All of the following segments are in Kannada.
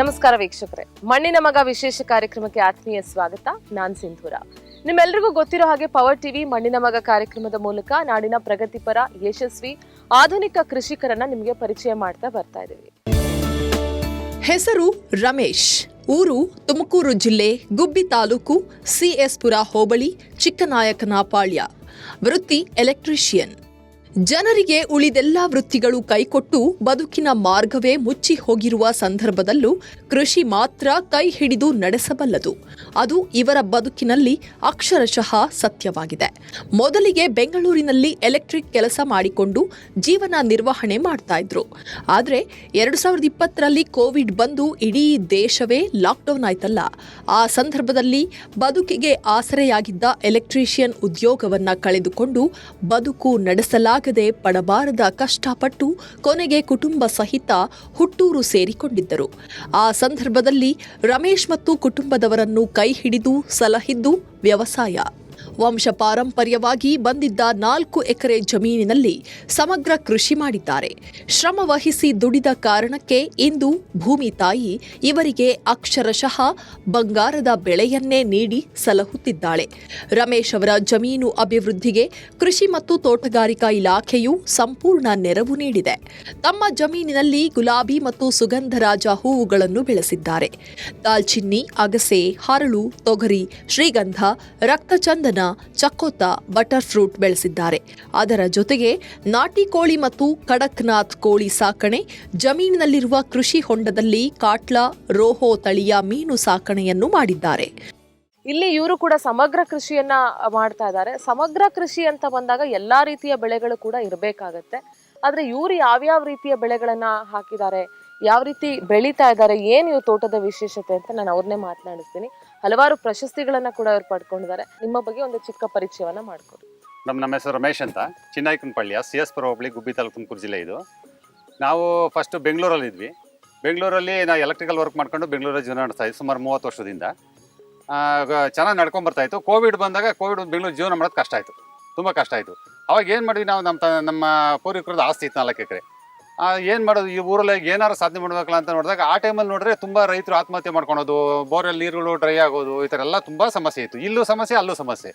ನಮಸ್ಕಾರ ವೀಕ್ಷಕರೇ. ಮಣ್ಣಿನ ಮಗ ವಿಶೇಷ ಕಾರ್ಯಕ್ರಮಕ್ಕೆ ಆತ್ಮೀಯ ಸ್ವಾಗತ. ನಾನ್ ಸಿಂಧೂರ. ನಿಮ್ಮೆಲ್ರಿಗೂ ಗೊತ್ತಿರೋ ಹಾಗೆ ಪವರ್ ಟಿವಿ ಮಣ್ಣಿನ ಮಗ ಕಾರ್ಯಕ್ರಮದ ಮೂಲಕ ನಾಡಿನ ಪ್ರಗತಿಪರ, ಯಶಸ್ವಿ, ಆಧುನಿಕ ಕೃಷಿಕರನ್ನ ನಿಮಗೆ ಪರಿಚಯ ಮಾಡ್ತಾ ಬರ್ತಾ ಇದ್ದೀವಿ ಹೆಸರು ರಮೇಶ್. ಊರು ತುಮಕೂರು ಜಿಲ್ಲೆ, ಗುಬ್ಬಿ ತಾಲೂಕು ಸಿಎಸ್ಪುರ ಹೋಬಳಿ ಚಿಕ್ಕನಾಯಕನಪಾಳ್ಯ ವೃತ್ತಿ ಎಲೆಕ್ಟ್ರಿಷಿಯನ್. ಜನರಿಗೆ ಉಳಿದೆಲ್ಲ ವೃತ್ತಿಗಳು ಕೈಕೊಟ್ಟು ಬದುಕಿನ ಮಾರ್ಗವೇ ಮುಚ್ಚಿ ಹೋಗಿರುವ ಸಂದರ್ಭದಲ್ಲೂ ಕೃಷಿ ಮಾತ್ರ ಕೈ ಹಿಡಿದು ನಡೆಸಬಲ್ಲದು. ಅದು ಇವರ ಬದುಕಿನಲ್ಲಿ ಅಕ್ಷರಶಃ ಸತ್ಯವಾಗಿದೆ. ಮೊದಲಿಗೆ ಬೆಂಗಳೂರಿನಲ್ಲಿ ಎಲೆಕ್ಟ್ರಿಕ್ ಕೆಲಸ ಮಾಡಿಕೊಂಡು ಜೀವನ ನಿರ್ವಹಣೆ ಮಾಡ್ತಾ ಇದ್ರು. ಆದರೆ ಎರಡು ಸಾವಿರದ ಇಪ್ಪತ್ತರಲ್ಲಿ ಕೋವಿಡ್ ಬಂದು ಇಡೀ ದೇಶವೇ ಲಾಕ್ಡೌನ್ ಆಯ್ತಲ್ಲ. ಆ ಸಂದರ್ಭದಲ್ಲಿ ಬದುಕಿಗೆ ಆಸರೆಯಾಗಿದ್ದ ಎಲೆಕ್ಟ್ರಿಷಿಯನ್ ಉದ್ಯೋಗವನ್ನ ಕಳೆದುಕೊಂಡು ಬದುಕು ನಡೆಸಲಾಗದೆ ಪಡಬಾರದ ಕಷ್ಟಪಟ್ಟು ಕೊನೆಗೆ ಕುಟುಂಬ ಸಹಿತ ಹುಟ್ಟೂರು ಸೇರಿಕೊಂಡಿದ್ದರು. ಆ ಸಂದರ್ಭದಲ್ಲಿ ರಮೇಶ್ ಮತ್ತು ಕುಟುಂಬದವರನ್ನು ಕೈ ಹಿಡಿದು ಸಲಹಿದ್ದು ವ್ಯವಸಾಯ. ವಂಶ ಪಾರಂಪರ್ಯವಾಗಿ ಬಂದಿದ್ದ ನಾಲ್ಕು ಎಕರೆ ಜಮೀನಿನಲ್ಲಿ ಸಮಗ್ರ ಕೃಷಿ ಮಾಡಿದ್ದಾರೆ. ಶ್ರಮ ವಹಿಸಿ ದುಡಿದ ಕಾರಣಕ್ಕೆ ಇಂದು ಭೂಮಿ ತಾಯಿ ಇವರಿಗೆ ಅಕ್ಷರಶಃ ಬಂಗಾರದ ಬೆಳೆಯನ್ನೇ ನೀಡಿ ಸಲಹುತ್ತಿದ್ದಾಳೆ. ರಮೇಶ್ ಅವರ ಜಮೀನು ಅಭಿವೃದ್ಧಿಗೆ ಕೃಷಿ ಮತ್ತು ತೋಟಗಾರಿಕಾ ಇಲಾಖೆಯು ಸಂಪೂರ್ಣ ನೆರವು ನೀಡಿದೆ. ತಮ್ಮ ಜಮೀನಿನಲ್ಲಿ ಗುಲಾಬಿ ಮತ್ತು ಸುಗಂಧರಾಜ ಹೂವುಗಳನ್ನು ಬೆಳೆಸಿದ್ದಾರೆ. ದಾಲ್ಚಿನ್ನಿ, ಅಗಸೆ, ಹರಳು, ತೊಗರಿ, ಶ್ರೀಗಂಧ, ರಕ್ತಚಂದನ ಚಕ್ಕೋತ ಬಟರ್ ಫ್ರೂಟ್ ಬೆಳೆಸಿದ್ದಾರೆ. ಅದರ ಜೊತೆಗೆ ನಾಟಿ ಕೋಳಿ ಮತ್ತು ಕಡಕ್ನಾಥ್ ಕೋಳಿ ಸಾಕಣೆ, ಜಮೀನಿನಲ್ಲಿರುವ ಕೃಷಿ ಹೊಂಡದಲ್ಲಿ ಕಾಟ್ಲಾ, ರೋಹೋ ತಳಿಯ ಮೀನು ಸಾಕಣೆಯನ್ನು ಮಾಡಿದ್ದಾರೆ. ಇಲ್ಲಿ ಇವರು ಕೂಡ ಸಮಗ್ರ ಕೃಷಿಯನ್ನ ಮಾಡ್ತಾ ಇದ್ದಾರೆ. ಸಮಗ್ರ ಕೃಷಿ ಅಂತ ಬಂದಾಗ ಎಲ್ಲಾ ರೀತಿಯ ಬೆಳೆಗಳು ಕೂಡ ಇರಬೇಕಾಗತ್ತೆ. ಆದ್ರೆ ಇವರು ಯಾವ್ಯಾವ ರೀತಿಯ ಬೆಳೆಗಳನ್ನ ಹಾಕಿದ್ದಾರೆ, ಯಾವ ರೀತಿ ಬೆಳೀತಾ ಇದ್ದಾರೆ, ಏನು ಇವ್ರ ತೋಟದ ವಿಶೇಷತೆ ಅಂತ ನಾನು ಅವ್ರನ್ನೇ ಮಾತನಾಡಿಸ್ತೀನಿ. ಹಲವಾರು ಪ್ರಶಸ್ತಿಗಳನ್ನ ಕೂಡ ಅವ್ರು ಪಡ್ಕೊಂಡಿದ್ದಾರೆ. ನಿಮ್ಮ ಬಗ್ಗೆ ಒಂದು ಚಿಕ್ಕ ಪರಿಚಯವನ್ನ ಮಾಡ್ಕೊಡಿ. ನಮ್ಮ ನಮ್ಮ ಹೆಸರು ರಮೇಶ್ ಅಂತ. ಚಿನ್ನಾಯ್ಕನಪಳ್ಳಿಯ ಸಿ ಎಸ್ ಪುರ ಹೋಬಳಿ ಗುಬ್ಬಿ ತಾಲೂಕು ತುಮಕೂರು ಜಿಲ್ಲೆ ಇದು. ನಾವು ಫಸ್ಟ್ ಬೆಂಗಳೂರಲ್ಲಿ ಇದ್ವಿ. ಬೆಂಗಳೂರಲ್ಲಿ ನಾವು ಎಲೆಕ್ಟ್ರಿಕಲ್ ವರ್ಕ್ ಮಾಡ್ಕೊಂಡು ಬೆಂಗಳೂರಲ್ಲಿ ಜೀವನ ನಡೆಸ್ತಾ ಇದ್ವಿ ಸುಮಾರು ಮೂವತ್ತು ವರ್ಷದಿಂದ. ಚೆನ್ನಾಗಿ ನಡ್ಕೊಂಡ್ ಬರ್ತಾ ಇತ್ತು. ಕೋವಿಡ್ ಬಂದಾಗ ಕೋವಿಡ್ ಬೆಂಗಳೂರು ಜೀವನ ಮಾಡೋದು ಕಷ್ಟ ಆಯಿತು. ತುಂಬ ಕಷ್ಟ ಆಯಿತು. ಅವಾಗ ಏನು ಮಾಡಿದ್ವಿ ನಾವು ನಮ್ಮ ತ ನಮ್ಮ ಪೂರ್ವಿಕರದ್ದು ಆಸ್ತಿ ಇತ್ತು ನಾಲ್ಕು ಎಕರೆ. ಏನು ಮಾಡೋದು? ಈ ಊರಲ್ಲಿ ಏನಾರು ಸಾಧನೆ ಮಾಡ್ಬೇಕಲ್ಲ ಅಂತ ನೋಡಿದಾಗ ಆ ಟೈಮಲ್ಲಿ ನೋಡಿದ್ರೆ ತುಂಬ ರೈತರು ಆತ್ಮಹತ್ಯೆ ಮಾಡ್ಕೊಳೋದು ಬೋರಲ್ಲಿ ನೀರುಗಳು ಡ್ರೈ ಆಗೋದು ಈ ಥರ ಎಲ್ಲ ತುಂಬ ಸಮಸ್ಯೆ ಇತ್ತು. ಇಲ್ಲೂ ಸಮಸ್ಯೆ ಅಲ್ಲೂ ಸಮಸ್ಯೆ.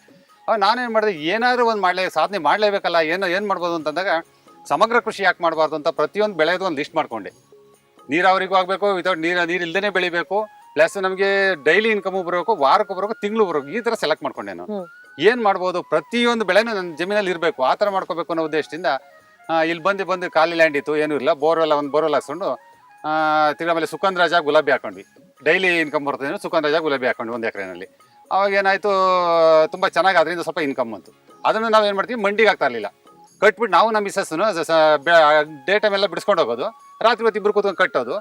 ಅವಾಗ ನಾನೇನು ಮಾಡಿದೆ? ಏನಾದರೂ ಒಂದು ಮಾಡಲೇ ಸಾಧನೆ ಮಾಡಲೇಬೇಕಲ್ಲ ಏನು ಏನು ಮಾಡ್ಬೋದು ಅಂತಂದಾಗ ಸಮಗ್ರ ಕೃಷಿ ಯಾಕೆ ಮಾಡಬಾರ್ದು ಅಂತ ಪ್ರತಿಯೊಂದು ಬೆಳೆದು ಒಂದು ಲಿಸ್ಟ್ ಮಾಡ್ಕೊಂಡೆ. ನೀರಾವರಿಗೂ ಆಗಬೇಕು ವಿತೌಟ್ ನೀರು ನೀರು ಇಲ್ಲದೇ ಬೆಳಿಬೇಕು ಪ್ಲಸ್ ನಮಗೆ ಡೈಲಿ ಇನ್ಕಮು ಬರಬೇಕು ವಾರಕ್ಕೂ ಬರಬೇಕು ತಿಂಗಳು ಬರಬೇಕು ಈ ಥರ ಸೆಲೆಕ್ಟ್ ಮಾಡ್ಕೊಂಡೆ ನಾನು. ಏನು ಮಾಡ್ಬೋದು? ಪ್ರತಿಯೊಂದು ಬೆಳೆನೂ ನನ್ನ ಜಮೀನಲ್ಲಿ ಇರಬೇಕು ಆ ಥರ ಮಾಡ್ಕೋಬೇಕು ಅನ್ನೋ ಉದ್ದೇಶದಿಂದ ಇಲ್ಲಿ ಬಂದು ಬಂದು ಖಾಲಿ ಲ್ಯಾಂಡ್ ಇತ್ತು, ಏನೂ ಇಲ್ಲ. ಬೋರ್ವೆಲ್ಲ ಒಂದು ಬೋರ್ವೆಲ್ ಹಾಕ್ಸ್ಕೊಂಡು ತಿರ್ಗಿ ಆಮೇಲೆ ಆಮೇಲೆ ರಾಜ ಗುಲಾಬಿ ಹಾಕೊಂಡ್ವಿ. ಡೈಲಿ ಇನ್ಕಮ್ ಬರ್ತದೆ ರಾಜ ಗುಲಾಬಿ ಹಾಕೊಂಡ್ವಿ ಒಂದು ಎಕರೆನಲ್ಲಿ. ಅವಾಗ ಏನಾಯಿತು, ತುಂಬ ಚೆನ್ನಾಗಿ ಅದರಿಂದ ಸ್ವಲ್ಪ ಇನ್ಕಮ್ ಬಂತು. ಅದನ್ನು ನಾವು ಏನು ಮಾಡ್ತೀವಿ, ಮಂಡಿಗೆ ಆಗ್ತಾ ಇರಲಿಲ್ಲ. ಕಟ್ಬಿಟ್ಟು ನಾವು ನಮ್ಮ ಮಿಸ್ಸಸ್ಸನ್ನು ಡೇ ಟೈಮ್ ಬಿಡಿಸ್ಕೊಂಡು ಹೋಗೋದು. ರಾತ್ರಿ ಹೊತ್ತು ಇಬ್ಬರು ಕೂತ್ಕೊಂಡು ಕಟ್ಟೋದು,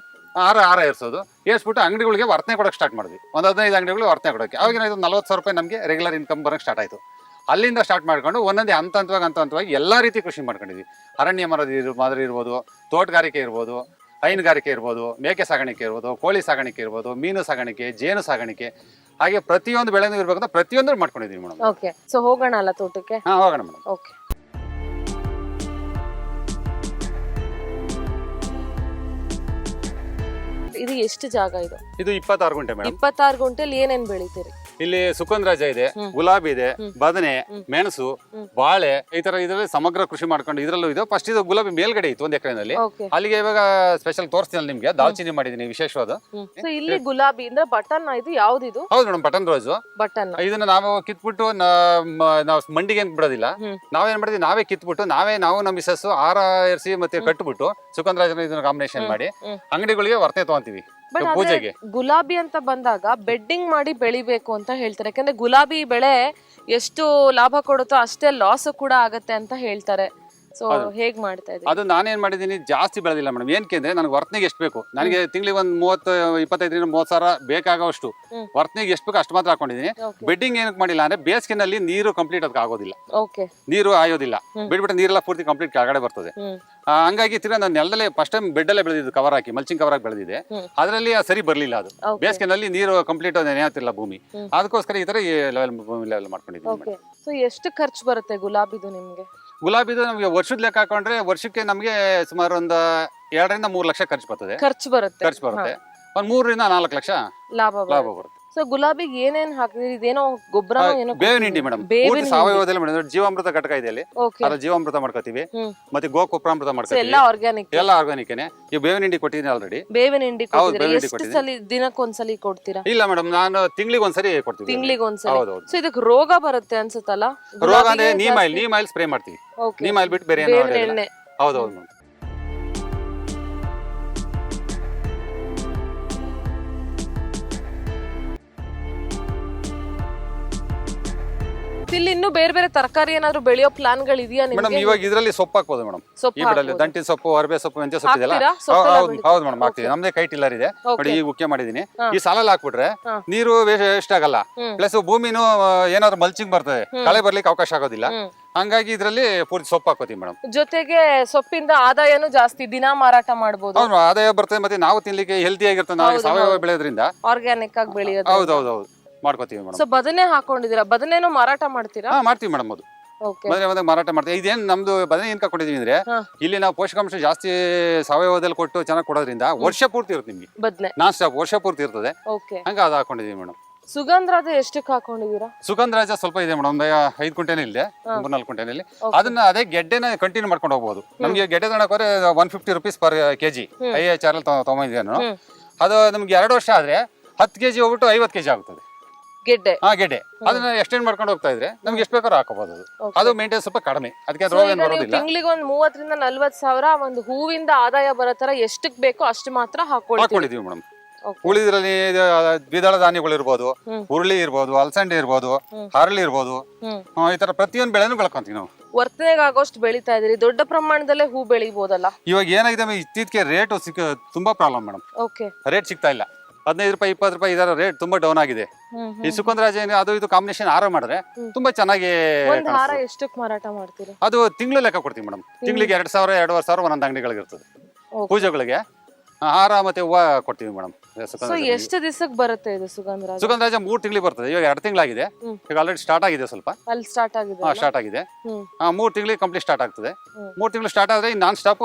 ಆರ ಆರ ಏರ್ಸೋದು. ಏರ್ಸ್ಬಿಟ್ಟು ಅಂಗಡಿಗಳಿಗೆ ವರ್ತನೆ ಕೊಡೋಕೆ ಸ್ಟಾರ್ಟ್ ಮಾಡಿದ್ವಿ. ಒಂದು ಹದಿನೈದು ಅಂಗಡಿಗಳು ವರ್ತನೆ ಕೊಡೋಕೆ. ಅವಾಗ ಏನಾಯ್ತು, ನಲ್ವತ್ತು ಸಾವಿರ ರೂಪಾಯಿ ನಮಗೆ ರೆಗ್ಯುಲರ್ ಇನ್ಕಮ್ ಬರೋಕ್ಕೆ ಸ್ಟಾರ್ಟ್ ಆಯಿತು. ಅಲ್ಲಿಂದ ಸ್ಟಾರ್ಟ್ ಮಾಡ್ಕೊಂಡು ಒಂದೊಂದೇ ಹಂತ ಹಂತವಾಗಿ ಹಂತ ಹಂತವಾಗಿ ಎಲ್ಲ ರೀತಿ ಕೃಷಿ ಮಾಡ್ಕೊಂಡಿದ್ವಿ. ಅರಣ್ಯ ಮರದ ಇರ್- ಮಾದರಿ ಇರ್ಬೋದು ತೋಟಗಾರಿಕೆ ಇರ್ಬೋದು ಹೈನುಗಾರಿಕೆ ಇರ್ಬೋದು ಮೇಕೆ ಸಾಗಾಣಿಕೆ ಇರ್ಬೋದು ಕೋಳಿ ಸಾಗಾಣಿಕೆ ಇರ್ಬೋದು ಮೀನು ಸಾಗಾಣಿಕೆ ಜೇನು ಸಾಗಾಣಿಕೆ ಹಾಗೆ ಪ್ರತಿಯೊಂದು ಬೆಳೆನೂ ಇರ್ಬೇಕು ಅಂತ ಪ್ರತಿಯೊಂದು ಮಾಡ್ಕೊಂಡಿದ್ವಿ ಮೇಡಮ್. ಓಕೆ ಸೊ ಹೋಗೋಣ ಅಲ್ಲ ತೋಟಕ್ಕೆ? ಹಾಂ ಹೋಗೋಣ ಮೇಡಮ್. ಓಕೆ ಇದು ಎಷ್ಟು ಜಾಗ ಇದು? ಇದು ಇಪ್ಪತ್ತಾರು ಗುಂಟೆ ಮೇಡಮ್. ಇಪ್ಪತ್ತಾರು ಗುಂಟೆಲಿ ಏನೇನ್ ಬೆಳಿತೀರಿ? ಇಲ್ಲಿ ಸುಗಂಧರಾಜ ಇದೆ. ಗುಲಾಬಿ ಇದೆ ಬದನೆ ಮೆಣಸು ಬಾಳೆ ಈ ತರ ಇದರಲ್ಲಿ ಸಮಗ್ರ ಕೃಷಿ ಮಾಡ್ಕೊಂಡು ಇದ್ರಲ್ಲೂ ಇದೆ. ಫಸ್ಟ್ ಇದು ಗುಲಾಬಿ ಮೇಲ್ಗಡೆ ಇತ್ತು ಒಂದ್ ಎಕರೆನಲ್ಲಿ. ಅಲ್ಲಿಗೆ ಇವಾಗ ಸ್ಪೆಷಲ್ ತೋರಿಸ್ತೀನಿ ನಿಮ್ಗೆ ದಾಲ್ಚಿನ್ನಿ ಮಾಡಿದೀನಿ ವಿಶೇಷವಾದ. ಇಲ್ಲಿ ಗುಲಾಬಿ ಅಂದ್ರೆ ಬಟನ್ ಇದು ಯಾವ್ದಿದು? ಹೌದು ಮೇಡಮ್ ಬಟನ್ ರೋಸ್. ಬಟನ್. ಇದನ್ನ ನಾವು ಕಿತ್ಬಿಟ್ಟು ಬಿಟ್ಟು ನಾವು ಮಂಡಿಗೆ ಏನ್ ಬಿಡೋದಿಲ್ಲ. ನಾವೇನ್ ಮಾಡಿದ್ವಿ ನಾವೇ ಕಿತ್ಬಿಟ್ಟು ನಾವೇ ನಾವು ನಮ್ಮ ಮಿಸಸ್ ಆರ ಎರ್ಸಿ ಮತ್ತೆ ಕಟ್ಬಿಟ್ಟು ಸುಗಂಧರಾಜನ ಇದನ್ನ ಕಾಂಬಿನೇಷನ್ ಮಾಡಿ ಅಂಗಡಿಗಳಿಗೆ ವರ್ತನೆ ತಗೊಂತೀವಿ. ಬಟ್ ಪೂಜೆಗೆ. ಗುಲಾಬಿ ಅಂತ ಬಂದಾಗ ಬೆಡ್ಡಿಂಗ್ ಮಾಡಿ ಬೆಳಿಬೇಕು ಅಂತ ಹೇಳ್ತಾರೆ. ಯಾಕಂದ್ರೆ ಗುಲಾಬಿ ಬೆಳೆ ಎಷ್ಟು ಲಾಭ ಕೊಡುತ್ತೋ ಅಷ್ಟೇ ಲಾಸ್ ಕೂಡ ಆಗತ್ತೆ ಅಂತ ಹೇಳ್ತಾರೆ. ಸೊ ಹೌದು. ಹೇಗ್ ಮಾಡ್ತಾ ಇದ್ದೀವಿ ಅದು ನಾನೇನ್ ಮಾಡಿದೀನಿ ಜಾಸ್ತಿ ಬೆಳೆದಿಲ್ಲ ಮೇಡಮ್. ಏನಕ್ಕೆ ಅಂದ್ರೆ ನನಗೆ ವರ್ತನಿಗೆ ಎಷ್ಟು ಬೇಕು? ನನಗೆ ತಿಂಗಳಿಗೆ ಒಂದು ಮೂವತ್ತು ಇಪ್ಪತ್ತೈದರಿಂದ ಮೂವತ್ತು ಸಾವಿರ ಬೇಕಾಗುವಷ್ಟು ವರ್ತನಿಗೆ ಎಷ್ಟು ಬೇಕು ಅಷ್ಟು ಮಾತ್ರ ಹಾಕೊಂಡಿದ್ದೀನಿ. ಬೆಡ್ಡಿಂಗ್ ಏನಕ್ಕೆ ಮಾಡಿಲ್ಲ ಅಂದ್ರೆ ಬೇಸಿಗೆನಲ್ಲಿ ನೀರು ಕಂಪ್ಲೀಟ್ ಅದಕ್ಕೆ ಆಗೋದಿಲ್ಲ. ನೀರು ಆಯೋದಿಲ್ಲ ಬಿಡ್ಬಿಟ್ಟು ನೀರೆಲ್ಲ ಪೂರ್ತಿ ಕಂಪ್ಲೀಟ್ ಕೆಳಗಡೆ ಬರ್ತದೆ. ಹಂಗಾಗಿ ತಿರ್ಗ ನಾನು ನೆಲದಲ್ಲೇ ಫಸ್ಟ್ ಟೈಮ್ ಬೆಡ್ಡಲ್ಲೇ ಬೆಳೆದಿದ್ದು ಕವರ್ ಹಾಕಿ ಮಲ್ಚಿಂಗ್ ಕವರ್ ಆಗಿ ಬೆಳೆದಿದೆ. ಅದರಲ್ಲಿ ಸರಿ ಬರಲಿಲ್ಲ ಅದು. ಬೇಸಿಗೆನಲ್ಲಿ ನೀರು ಕಂಪ್ಲೀಟ್ ನೆನೆಯುತ್ತಿಲ್ಲ ಭೂಮಿ. ಅದಕ್ಕೋಸ್ಕರ ಈ ತರ ಲೆವೆಲ್ ಭೂಮಿ ಲೆವೆಲ್ ಮಾಡ್ಕೊಂಡಿದ್ದೀನಿ ಸೊ ಎಷ್ಟು ಖರ್ಚು ಬರುತ್ತೆ ಗುಲಾಬಿದು ನಿಮ್ಗೆ? ಗುಲಾಬಿದು ನಮಗೆ ವರ್ಷದ ಲೆಕ್ಕ ಹಾಕೊಂಡ್ರೆ ವರ್ಷಕ್ಕೆ ನಮಗೆ ಸುಮಾರು ಒಂದು ಎರಡರಿಂದ ಮೂರು ಲಕ್ಷ ಖರ್ಚು ಬರ್ತದೆ. ಖರ್ಚು ಬರುತ್ತೆ. ಖರ್ಚು ಬರುತ್ತೆ. ಒಂದ್ ಮೂರರಿಂದ ನಾಲ್ಕು ಲಕ್ಷ ಲಾಭ ಲಾಭ ಬರುತ್ತೆ ಬರುತ್ತೆ. ಸೊ ಗುಲಾಬಿಗೆ ಏನೇನ್ ಹಾಕಿದ್ರಿ ಇದೇನೋ ಗೊಬ್ಬರ ಏನೋ ಬೇವಿನ ಹಿಂಡಿ ಮೇಡಮ್. ಬೇವಿನ ಸಾವಯವದಲ್ಲಿ ಮೇಡಮ್ ಜೀವಾಮೃತ ಘಟಕ ಇದೆ ಅಲ್ಲಿ ಓಕೆ ಅದ್ರ ಜೀವಾಮೃತ ಮಾಡ್ಕೋತೀವಿ. ಹ್ಮ್. ಮತ್ತೆ ಗೋಕುಪ್ರಾಮೃತ ಸೊ ಮಾಡ್ಕೋತೀವಿ. ಎಲ್ಲ ಆರ್ಗ್ಯಾನಿಕ್ ಎಲ್ಲ ಆರ್ಗಾನಿಕ್ನೆ ಈ ಬೇವಿನ ಹಿಂಡಿ ಕೊಟ್ಟಿದ್ದೀನಿ ಆಲ್ರೆಡಿ ಬೇವಿನ ಹಿಂಡಿ ಹೌದು, ಕೊಡ್ತೀರಾ ಬೇವಿನ ಹಿಂಡಿ ಎಷ್ಟು ಕೊಟ್ಟಿದ್ದೀನಿ. ಸಲ ದಿನಕ್ಕೊಂದ್ಸಲಿ ಕೊಡ್ತೀರಾ? ಇಲ್ಲ ಮೇಡಮ್ ನಾನು ತಿಂಗಳಿಗೆ ಒಂದ್ಸರಿ ಕೊಡ್ತೀನಿ ತಿಂಗಳಿಗೆ ಒಂದ್ಸಲಿ ಹೌದೌದು ಸೊ ಇದಕ್ಕೆ ರೋಗ ಬರುತ್ತೆ ಅನ್ಸುತ್ತಲ್ಲ? ರೋಗ ಅಂದ್ರೆ neem oil neem oil spray ಮಾಡ್ತೀವಿ. ಓಕೆ ನೀಮ್ ಆಯಿಲ್ ಬಿಟ್ಟು ಬೇರೆ ಏನು ಬೇವಿನ ಮಾಡೋದಿಲ್ಲ. ಎಣ್ಣೆ. ಹೌದೌದು ಮೇಡಮ್ ಇಲ್ಲಿ ಇನ್ನು ಬೇರೆ ಬೇರೆ ತರಕಾರಿ ಏನಾದ್ರು ಬೆಳೆಯೋ ಪ್ಲಾನ್ ಗಳಿದೆಯಾ ಮೇಡಮ್ ನಿಮ್ಗೆ ಇವಾಗ ಇದರಲ್ಲಿ ಸೊಪ್ಪು ಹಾಕ್ಬೋದು ಮೇಡಮ್. ಸೊಪ್ಪು ಈ ಬಿಡಲ್ಲಿ ಹಾಕ್ಬೋದು. ದಂಟಿನ ಸೊಪ್ಪು ಅರಬೆ ಸೊಪ್ಪು ಮೆಂತ್ಯ ಸೊಪ್ಪು ಇದೆಲ್ಲ ಹಾಕ್ತೀರಾ? ಸೊಪ್ಪೆಲ್ಲ ಹೌದು? ಹೌದು ಮೇಡಮ್ ಹಾಕ್ತೀವಿ. ನಮ್ದೇ ಕೈ ಟಿಲ್ಲರ್ ಇದೆ ನೋಡಿ. ಈಗ ಉಕ್ಕೆ ಮಾಡಿದೀನಿ. ಈ ಸಾಲಲ್ಲಿ ಹಾಕ್ಬಿಟ್ರೆ ನೀರು ವೇಸ್ಟ್ ಆಗಲ್ಲ. ಪ್ಲಸ್ ಭೂಮಿನೂ ಆ, ಏನಾದ್ರು ಮಲ್ಚಿಂಗ್ ಬರ್ತದೆ. ಕಳೆ ಬರ್ಲಿಕ್ಕೆ ಅವಕಾಶ ಆಗೋದಿಲ್ಲ. ಹಂಗಾಗಿ ಇದರಲ್ಲಿ ಪೂರ್ತಿ ಸೊಪ್ಪು ಹಾಕೋತೀವಿ ಮೇಡಮ್. ಜೊತೆಗೆ ಸೊಪ್ಪಿಂದ ಆದಾಯನೂ ಜಾಸ್ತಿ ದಿನ ಮಾರಾಟ ಮಾಡಬಹುದು ಹೌದು ಆದಾಯ ಬರ್ತದೆ ಮತ್ತೆ ನಾವು ತಿನ್ಲಿಕ್ಕೆ ಹೆಲ್ತಿ ಆಗಿರ್ತದೆ ನಾವು ಸಾವಯವ ಬೆಳೆಯೋದ್ರಿಂದ. ಆರ್ಗ್ಯಾನಿಕ್ ಆಗಿ ಬೆಳೆಯೋದು ಹೌದು ಹೌದು ಹೌದು. ಮಾಡ್ಕೋತೀವಿ ಮೇಡಮ್. ಸೊ ಬದನೆ ಹಾಕೊಂಡಿದೀರಾ ಬದನೆನೂ ಮಾರಾಟ ಮಾಡ್ತೀರಾ? ಹಾ ಮಾಡ್ತೀವಿ ಮೇಡಮ್ ಅದು. ಓಕೆ ಬದನೆ ಬಂದಾಗ ಮಾರಾಟ ಮಾಡ್ತೀವಿ. ಇದೇನ್ ನಮ್ದು ಬದನೆ ಏನ್ ಕೊಟ್ಟಿದೀವಿ ಅಂದ್ರೆ ಹಾ. ಇಲ್ಲಿ ನಾವು ಪೋಷಕಾಂಶ ಜಾಸ್ತಿ ಸಾವಯವದಲ್ಲಿ ಕೊಟ್ಟು ಚೆನ್ನಾಗಿ ಕೊಡೋದ್ರಿಂದ ವರ್ಷ ಪೂರ್ತಿ ಇರುತ್ತೆ ನಿಮ್ಗೆ. ಬದನೆ. ನಾನ್ ಸ್ಟಾಪ್ ವರ್ಷ ಪೂರ್ತಿ ಇರ್ತದೆ. ಓಕೆ ಹಂಗ ಅದು ಹಾಕೊಂಡಿದೀವಿ ಮೇಡಮ್. ಸುಗಂಧರಾಜ ಎಷ್ಟಕ್ಕೆ ಹಾಕೊಂಡಿದೀರಾ ಸುಗಂಧ ರಾಜ ಸ್ವಲ್ಪ ಇದೆ ಮೇಡಮ್. ಒಂದು ಐದು ಕುಂಟೆನೇ ಇದೆ ಮೂರ್ನಾಲ್ಕು ಕುಂಟೆನಲ್ಲಿ ಅದನ್ನ ಅದೇ ಗೆಡ್ಡೆನ ಕಂಟಿನ್ಯೂ ಮಾಡ್ಕೊಂಡು ಹೋಗ್ಬೋದು. ನಮಗೆ ಗೆಡ್ಡೆ ತಗೊಂಡ ಹೋದ್ರೆ one fifty rupees per KG I H R ಅಲ್ಲಿ ನಾನು. ಅದು ನಮ್ಗೆ ಎರಡು ವರ್ಷ ಆದ್ರೆ ಹತ್ತು ಕೆಜಿ ಹೋಗ್ಬಿಟ್ಟು ಐವತ್ತು ಕೆಜಿ ಆಗ್ತದೆ ಗೆಡ್ಡೆ. ಹಾ ಗೆಡ್ಡೆ. ಅದನ್ನ ಎಕ್ಸ್ಟೆಂಡ್ ಮಾಡ್ಕೊಂಡು ಹೋಗ್ತಾ ಇದ್ರೆ ನಮ್ಗೆ ಎಷ್ಟು ಬೇಕಾದ್ರೂ ಹಾಕೋಬಹುದು ಅದು. ಅದು ಮೇಂಟೈನ್ ಸ್ವಲ್ಪ ಕಡಿಮೆ. ಅದಕ್ಕೆ ರೋಗ ಏನು ಬರೋದಿಲ್ಲ. ತಿಂಗಳಿಗೆ ಒಂದು ಮೂವತ್ತರಿಂದ ನಲ್ವತ್ತು ಸಾವಿರ ಒಂದು ಹೂವಿಂದ ಆದಾಯ ಬರೋ ತರ ಎಷ್ಟಕ್ ಬೇಕೋ ಅಷ್ಟು ಮಾತ್ರ ಹಾಕೊಳ್ತೀವಿ. ಹಾಕೊಂಡಿದೀವಿ ಮೇಡಮ್. ಉಳಿದ್ರಲ್ಲಿ ಇದು ದ್ವಿದಳ ಧಾನ್ಯಗಳು ಇರ್ಬೋದು ಹುರುಳಿ ಇರ್ಬೋದು ಅಲಸಂಡೆ ಇರ್ಬೋದು ಹರಳಿ ಇರ್ಬೋದು ಹ್ಮ್. ಆ, ಈ ತರ ಪ್ರತಿಯೊಂದು ಬೆಳೆನೂ ಬೆಳ್ಕೊಂತೀವಿ ನಾವು. ವರ್ತನೆಗಾಗೋಷ್ಟು ಬೆಳಿತಾ ಇದೀರಿ ದೊಡ್ಡ ಪ್ರಮಾಣದಲ್ಲೇ ಹೂ ಬೆಳಿಬೋದಲ್ಲ? ಇವಾಗ ಏನಾಗಿದೆ ಅಂದ್ರೆ ಇತ್ತೀಚೆಗೆ ರೇಟ್ ಸಿಕ್ಕ ತುಂಬಾ ಪ್ರಾಬ್ಲಮ್ ಮೇಡಮ್. ಓಕೆ ರೇಟ್ ಸಿಗ್ತಾ ಇಲ್ಲ. ಹದಿನೈದು ರೂಪಾಯಿ ಇಪ್ಪತ್ತು ರೂಪಾಯಿ ಇದರ ರೇಟ್ ತುಂಬಾ ಡೌನ್ ಆಗಿದೆ. ಈ ಸುಗಂಧರಾಜ ಏನು ಅದು ಇದು ಕಾಂಬಿನೇಷನ್ ಹಾರ ಮಾಡಿದ್ರೆ ತುಂಬಾ ಚೆನ್ನಾಗಿ ಒಂದ್ ಹಾರ ಕಾಣಿಸ್ತದೆ. ಎಷ್ಟಕ್ ಮಾರಾಟ ಮಾಡ್ತೀರಿ? ಅದು ತಿಂಗಳು ಲೆಕ್ಕ ಕೊಡ್ತೀವಿ ಮೇಡಮ್ ತಿಂಗಳಿಗೆ ಎರಡ್ ಸಾವಿರ ಎರಡೂವರೆ ಸಾವಿರ ಒಂದೊಂದು ಅಂಗಡಿಗಳಿಗೆ ಇರ್ತದೆ. ಪೂಜೆಗಳಿಗೆ. ಹಾರ ಮತ್ತೆ ಹೂವ ಕೊಡ್ತೀವಿ ಮೇಡಮ್. ಸೊ ಎಷ್ಟು ದಿವಸಕ್ಕೆ ಬರುತ್ತೆ ಇದು ಸುಗಂಧರಾಜ? ಸುಗಂಧರಾಜ ಮೂರ್ ತಿಂಗಳಿಗೆ ಬರ್ತದೆ. ಇವಾಗ ಎರಡು ತಿಂಗಳಾಗಿದೆ. ಈಗ ಆಲ್ರೆಡಿ ಸ್ಟಾರ್ಟ್ ಆಗಿದೆ ಸ್ವಲ್ಪ. ಅಲ್ಲಿ ಸ್ಟಾರ್ಟ್ ಆಗಿದೆ ಸ್ಟಾರ್ಟ್ ಆಗಿದೆ. ಮೂರ್ ತಿಂಗಳಿಗೆ ಕಂಪ್ಲೀಟ್ ಸ್ಟಾರ್ಟ್ ಆಗ್ತದೆ. ಮೂರು ತಿಂಗಳು ಸ್ಟಾರ್ಟ್ ಆದ್ರೆ ನಾನ್ ಸ್ಟಾಪ್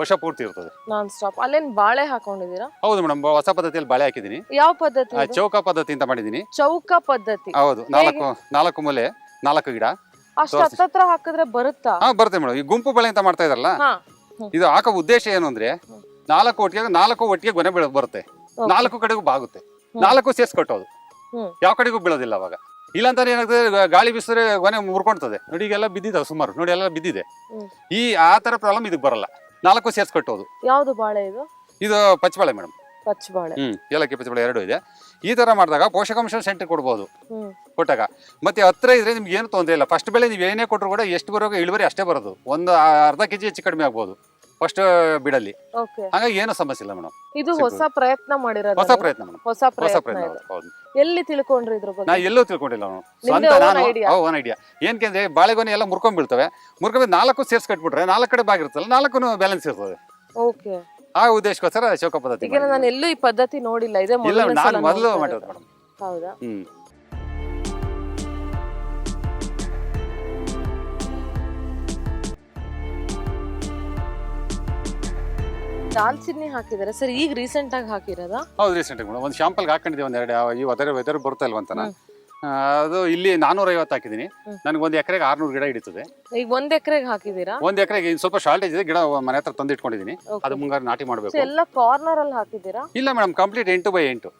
ವರ್ಷ ಪೂರ್ತಿ ಇರ್ತದೆ. ನಾನ್ ಸ್ಟಾಪ್ ಅಲ್ಲೇನ್ ಬಾಳೆ ಹಾಕೊಂಡಿದ್ದೀರಾ? ಹೌದು ಮೇಡಮ್ ಹೊಸ ಪದ್ಧತಿಯಲ್ಲಿ ಬಾಳೆ ಹಾಕಿದೀನಿ ಯಾವ ಪದ್ಧತಿ ಚೌಕ ಪದ್ಧತಿ ಅಂತ ಮಾಡಿದೀನಿ ಚೌಕ ಪದ್ಧತಿ. ಹೌದು ನಾಲ್ಕು ನಾಲ್ಕು ಮೂಲೆ ನಾಲ್ಕು ಗಿಡ. ಅಷ್ಟು ಹತ್ತತ್ರ ಹಾಕಿದ್ರೆ ಬರುತ್ತಾ? ಹಾ ಬರುತ್ತೆ ಮೇಡಮ್. ಈ ಗುಂಪು ಬೆಳೆ ಅಂತ ಮಾಡ್ತಾ ಇದಾರಲ್ಲ? ಇದು ಹಾಕೋ ಉದ್ದೇಶ ಏನು ಅಂದ್ರೆ ನಾಲ್ಕು ಒಟ್ಟಿಗೆ ನಾಲ್ಕು ಒಟ್ಟಿಗೆ ಗೊನೆ ಬೀಳ ಬರುತ್ತೆ. ನಾಲ್ಕು ಕಡೆಗೂ ಬಾಗುತ್ತೆ. ನಾಲ್ಕು ಸೇರ್ಸ್ ಕಟ್ಟೋದು. ಯಾವ ಕಡೆಗೂ ಬೀಳೋದಿಲ್ಲ ಅವಾಗ. ಇಲ್ಲಾಂತಾರೆ ಏನಾಗ್ತದೆ ಗಾಳಿ ಬೀಸಿದ್ರೆ ಗೊನೆ ಮುರ್ಕೊಳ್ತದೆ ನೋಡಿ ಈಗೆಲ್ಲ ಬಿದ್ದಿದ್ದಾವೆ ಸುಮಾರು. ನೋಡಿ ಎಲ್ಲ ಬಿದ್ದಿದೆ. ಈ ಆ ತರ ಪ್ರಾಬ್ಲಮ್ ಇದಕ್ಕೆ ಬರಲ್ಲ. ನಾಲ್ಕು ಸೇರ್ಸ್ ಕಟ್ಟೋದು. ಯಾವ್ದು ಬಾಳೆ ಇದು? ಇದು ಪಚ್ಚಬಾಳೆ ಮೇಡಮ್. ಹ್ಮ್ ಏಲಕ್ಕಿ ಪಚ್ಚಬಾಳೆ ಎರಡು ಇದೆ. ಈ ತರ ಮಾಡಿದಾಗ ಪೋಷಕಾಂಶ ಸೆಂಟರ್ ಕೊಡ್ಬೋದು. ಕೊಟ್ಟಾಗ. ಮತ್ತೆ ಹತ್ರ ಇದ್ರೆ ನಿಮ್ಗೆ ಏನು ತೊಂದರೆ ಇಲ್ಲ. ಫಸ್ಟ್ ಬೆಳೆ ನೀವು ಏನೇ ಕೊಟ್ಟರು ಕೂಡ ಎಷ್ಟು ಬರೋ ಇಳುವರಿ ಅಷ್ಟೇ ಬರೋದು. ಒಂದು ಅರ್ಧ ಕೆಜಿ ಹೆಚ್ಚು ಕಡಿಮೆ ಆಗ್ಬೋದು. ಫಸ್ಟ್ ಬಿಡಲಿ. ಓಕೆ. ಹಾಗಾಗಿ ಏನು ಸಮಸ್ಯೆ ಇಲ್ಲ ಮೇಡಮ್. ಇದು ಹೊಸ ಪ್ರಯತ್ನ ಮಾಡಿರೋದು ಹೊಸ ಪ್ರಯತ್ನ ಮೇಡಮ್. ಹೊಸ ಹೊಸ ಪ್ರಯತ್ನ ಪ್ರಯತ್ನ ಇದು. ಹೌದು, ಹೌದು ಎಲ್ಲಿ ತಿಳ್ಕೊಂಡ್ರಿ ಇದ್ರ ನಾ ಬಗ್ಗೆ ಎಲ್ಲೂ ತಿಳ್ಕೊಂಡಿಲ್ಲ ನಾವು ನಿಮ್ದೇ ಸ್ವಂತ own ನಾನು idea? ಓನ್ ಐಡಿಯಾ ಏನ್ಕೆಂದ್ರೆ ಬಾಳೆಗೊನೆ ಎಲ್ಲ ಮುರ್ಕೊಂಡ್ ಬೀಳ್ತವೆ ಮುರ್ಕೊಂಡ್ ನಾಲ್ಕು ಸೇರ್ಸ್ ಕಟ್ಬಿಟ್ರೆ ನಾಲ್ಕು ಕಡೆ ಬಾಗಿರ್ತಲ್ಲ ನಾಲ್ಕು ಬ್ಯಾಲೆನ್ಸ್ ಇರ್ತದೆ. ಓಕೆ. ಆ ಉದ್ದೇಶಕ್ಕೋಸ್ಕರ ಚೌಕ ಪದ್ಧತಿ ಈಗ ನಾನು ಎಲ್ಲೂ ಈ ಪದ್ಧತಿ ನೋಡಿಲ್ಲ. ಇದೇ ಮೊದಲ ಇಲ್ಲ ಮೊದಲನೇ ನಾನು ಸಲ ಮೊದಲು ನೋಡ್ತಾ ಮಾಡಿರೋದು ಇರೋದು. ಮೇಡಮ್. ಹೌದಾ? ಹ್ಮ್. ದಾಲ್ಚಿನ್ನಿ ಹಾಕಿದಾರೆ. ಸರ್ ಈಗ ರೀಸೆಂಟ್ ಆಗಿ ಹಾಕಿರೋದಾ? ಹೌದು ರೀಸೆಂಟ್ ಮೇಡಮ್. ಒಂದು ಶಾಂಪಲ್ ಹಾಕೊಂಡಿದ್ದೀವಿ ಒಂದೆರಡು ಯಾವ- ಈ ವೆದರ್ ವೆದರ್ ಬರ್ತಾ ಇಲ್ವಂತನ ಅದು ಇಲ್ಲಿ ನಾನೂರ ಐವತ್ತು ಹಾಕಿದ್ದೀನಿ ನನಗೆ ಒಂದು ಎಕರೆಗೆ ಆರ್ನೂರು ಗಿಡ ಹಿಡಿತದೆ. ಈಗ ಒಂದ್ ಎಕರೆಗೆ ಹಾಕಿದೀರಾ? ಒಂದು ಎಕರೆಗೆ ಸ್ವಲ್ಪ ಶಾರ್ಟೇಜ್ ಇದೆ. ಗಿಡ ಮನೆ ಹತ್ರ ತಂದು ಇಟ್ಕೊಂಡಿದ್ದೀನಿ ಅದು ಮುಂಗಾರು ನಾಟಿ ಮಾಡಬೇಕು. ಎಲ್ಲ ಕಾರ್ನರ್ ಅಲ್ಲಿ ಹಾಕಿದೀರಾ? ಇಲ್ಲ ಮೇಡಮ್ ಕಂಪ್ಲೀಟ್ ಎಂಟು ಬೈ ಎಂಟು.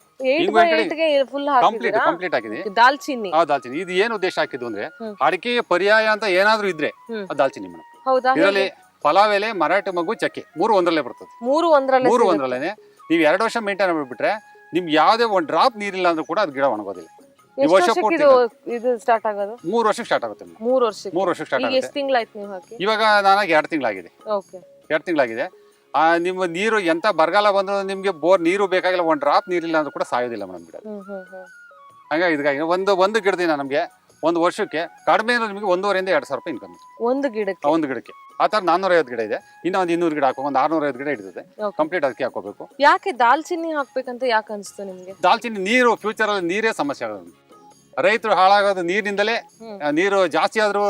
ಕಂಪ್ಲೀಟ್ ಕಂಪ್ಲೀಟ್ ಹಾಕಿದ್ದೀನಿ ದಾಲ್ಚಿನ್ನಿ ಹೌದು ದಾಲ್ಚಿನ್ನಿ ಇದು ಏನು ಉದ್ದೇಶ ಹಾಕಿದ್ದು ಅಂದ್ರೆ ಅಡಿಕೆ ಪರ್ಯಾಯ ಅಂತ ಏನಾದ್ರೂ ಇದ್ರೆ. ಅದು ದಾಲ್ಚಿನ್ನಿ ಮೇಡಮ್. ಹೌದಾ? ಇದರಲ್ಲಿ ಪಲಾವ್ ಎಲೆ ಮರಾಠಿ ಮಗು ಚಕ್ಕೆ. ಮೂರು ಒಂದರಲ್ಲೇ ಬರ್ತದೆ. ಮೂರು ಒಂದ್ರಲ್ಲೇ ಮೂರು. ಒಂದರಲ್ಲೇ ನೀವು ಎರಡು ವರ್ಷ ಮೇಂಟೈನ್ ಮಾಡಿಬಿಟ್ರೆ ನಿಮ್ಗೆ ಯಾವುದೇ ಒಂದು ಡ್ರಾಪ್ ನೀರಿಲ್ಲ ಅಂದ್ರೂ ಕೂಡ ಅದು ಗಿಡ ಒಣಗೋದಿಲ್ಲ. ವರ್ಷ ಪೂರ್ತಿ ಇದು ಸ್ಟಾರ್ಟ್ ಆಗೋದು? ಮೂರು ವರ್ಷಕ್ಕೆ ಸ್ಟಾರ್ಟ್ ಆಗುತ್ತೆ ಮೂರು ವರ್ಷಕ್ಕೆ? ಮೂರು ವರ್ಷಕ್ಕೆ ಸ್ಟಾರ್ಟ್ ಆಗುತ್ತೆ. ಎಷ್ಟು ತಿಂಗಳಾಯ್ತು ನೀವು ಹಾಕಿ? ಇವಾಗ ನನಗೆ ಎರಡು ತಿಂಗಳಾಗಿದೆ. ಓಕೆ. ಎರಡು ತಿಂಗಳಾಗಿದೆ. ಆ ನಿಮ್ಮ ನೀರು ಎಂತ ಬರಗಾಲ ಬಂದ್ರೂ ನಿಮಗೆ ಬೋರ್ ನೀರು ಬೇಕಾಗಿಲ್ಲ ಒಂದು ಡ್ರಾಪ್ ನೀರಿಲ್ಲ ಅಂದ್ರೂ ಕೂಡ ಸಾಯೋದಿಲ್ಲ ಮೇಡಮ್ ಗಿಡ. ಹಂಗಾಗಿ ಇದಕ್ಕಾಗಿ ಒಂದು ಒಂದು ಗಿಡದಿಂದ ನಮಗೆ ಒಂದು ವರ್ಷಕ್ಕೆ ಕಡಿಮೆ ಅಂದ್ರೆ ನಿಮಗೆ ಒಂದೂವರೆಯಿಂದ ಎರಡು ಸಾವಿರ ರೂಪಾಯಿ ಇನ್ಕಮ್ ಒಂದು ಗಿಡಕ್ಕೆ? ಒಂದು ಗಿಡಕ್ಕೆ. ಆ ನಾನೂರ ಐವತ್ತು ಗಿಡ ಇದೆ. ಇನ್ನೂ ಒಂದು ಇನ್ನೂರು ಗಿಡ ಹಾಕೋ ಒಂದು ಆರ್ನೂರೈವತ್ತು ಗಿಡ ಇಡ್ತದೆ Okay. ಕಂಪ್ಲೀಟ್ ಅದಕ್ಕೆ ಹಾಕೋಬೇಕು. ಯಾಕೆ ದಾಲ್ಚಿನ್ನಿ ಹಾಕ್ಬೇಕಂತ ಯಾಕೆ ಅನಿಸ್ತು ನಿಮ್ಗೆ? ದಾಲ್ಚಿನ್ನಿ ನೀರು ಫ್ಯೂಚರ್ ಅಲ್ಲಿ ನೀರೇ ಸಮಸ್ಯೆ ಆಗೋದು. ರೈತರು ಹಾಳಾಗೋದು ನೀರಿನಿಂದಲೇ ಹ್ಮ್. ಆ, ನೀರು ಜಾಸ್ತಿ ಆದ್ರೂ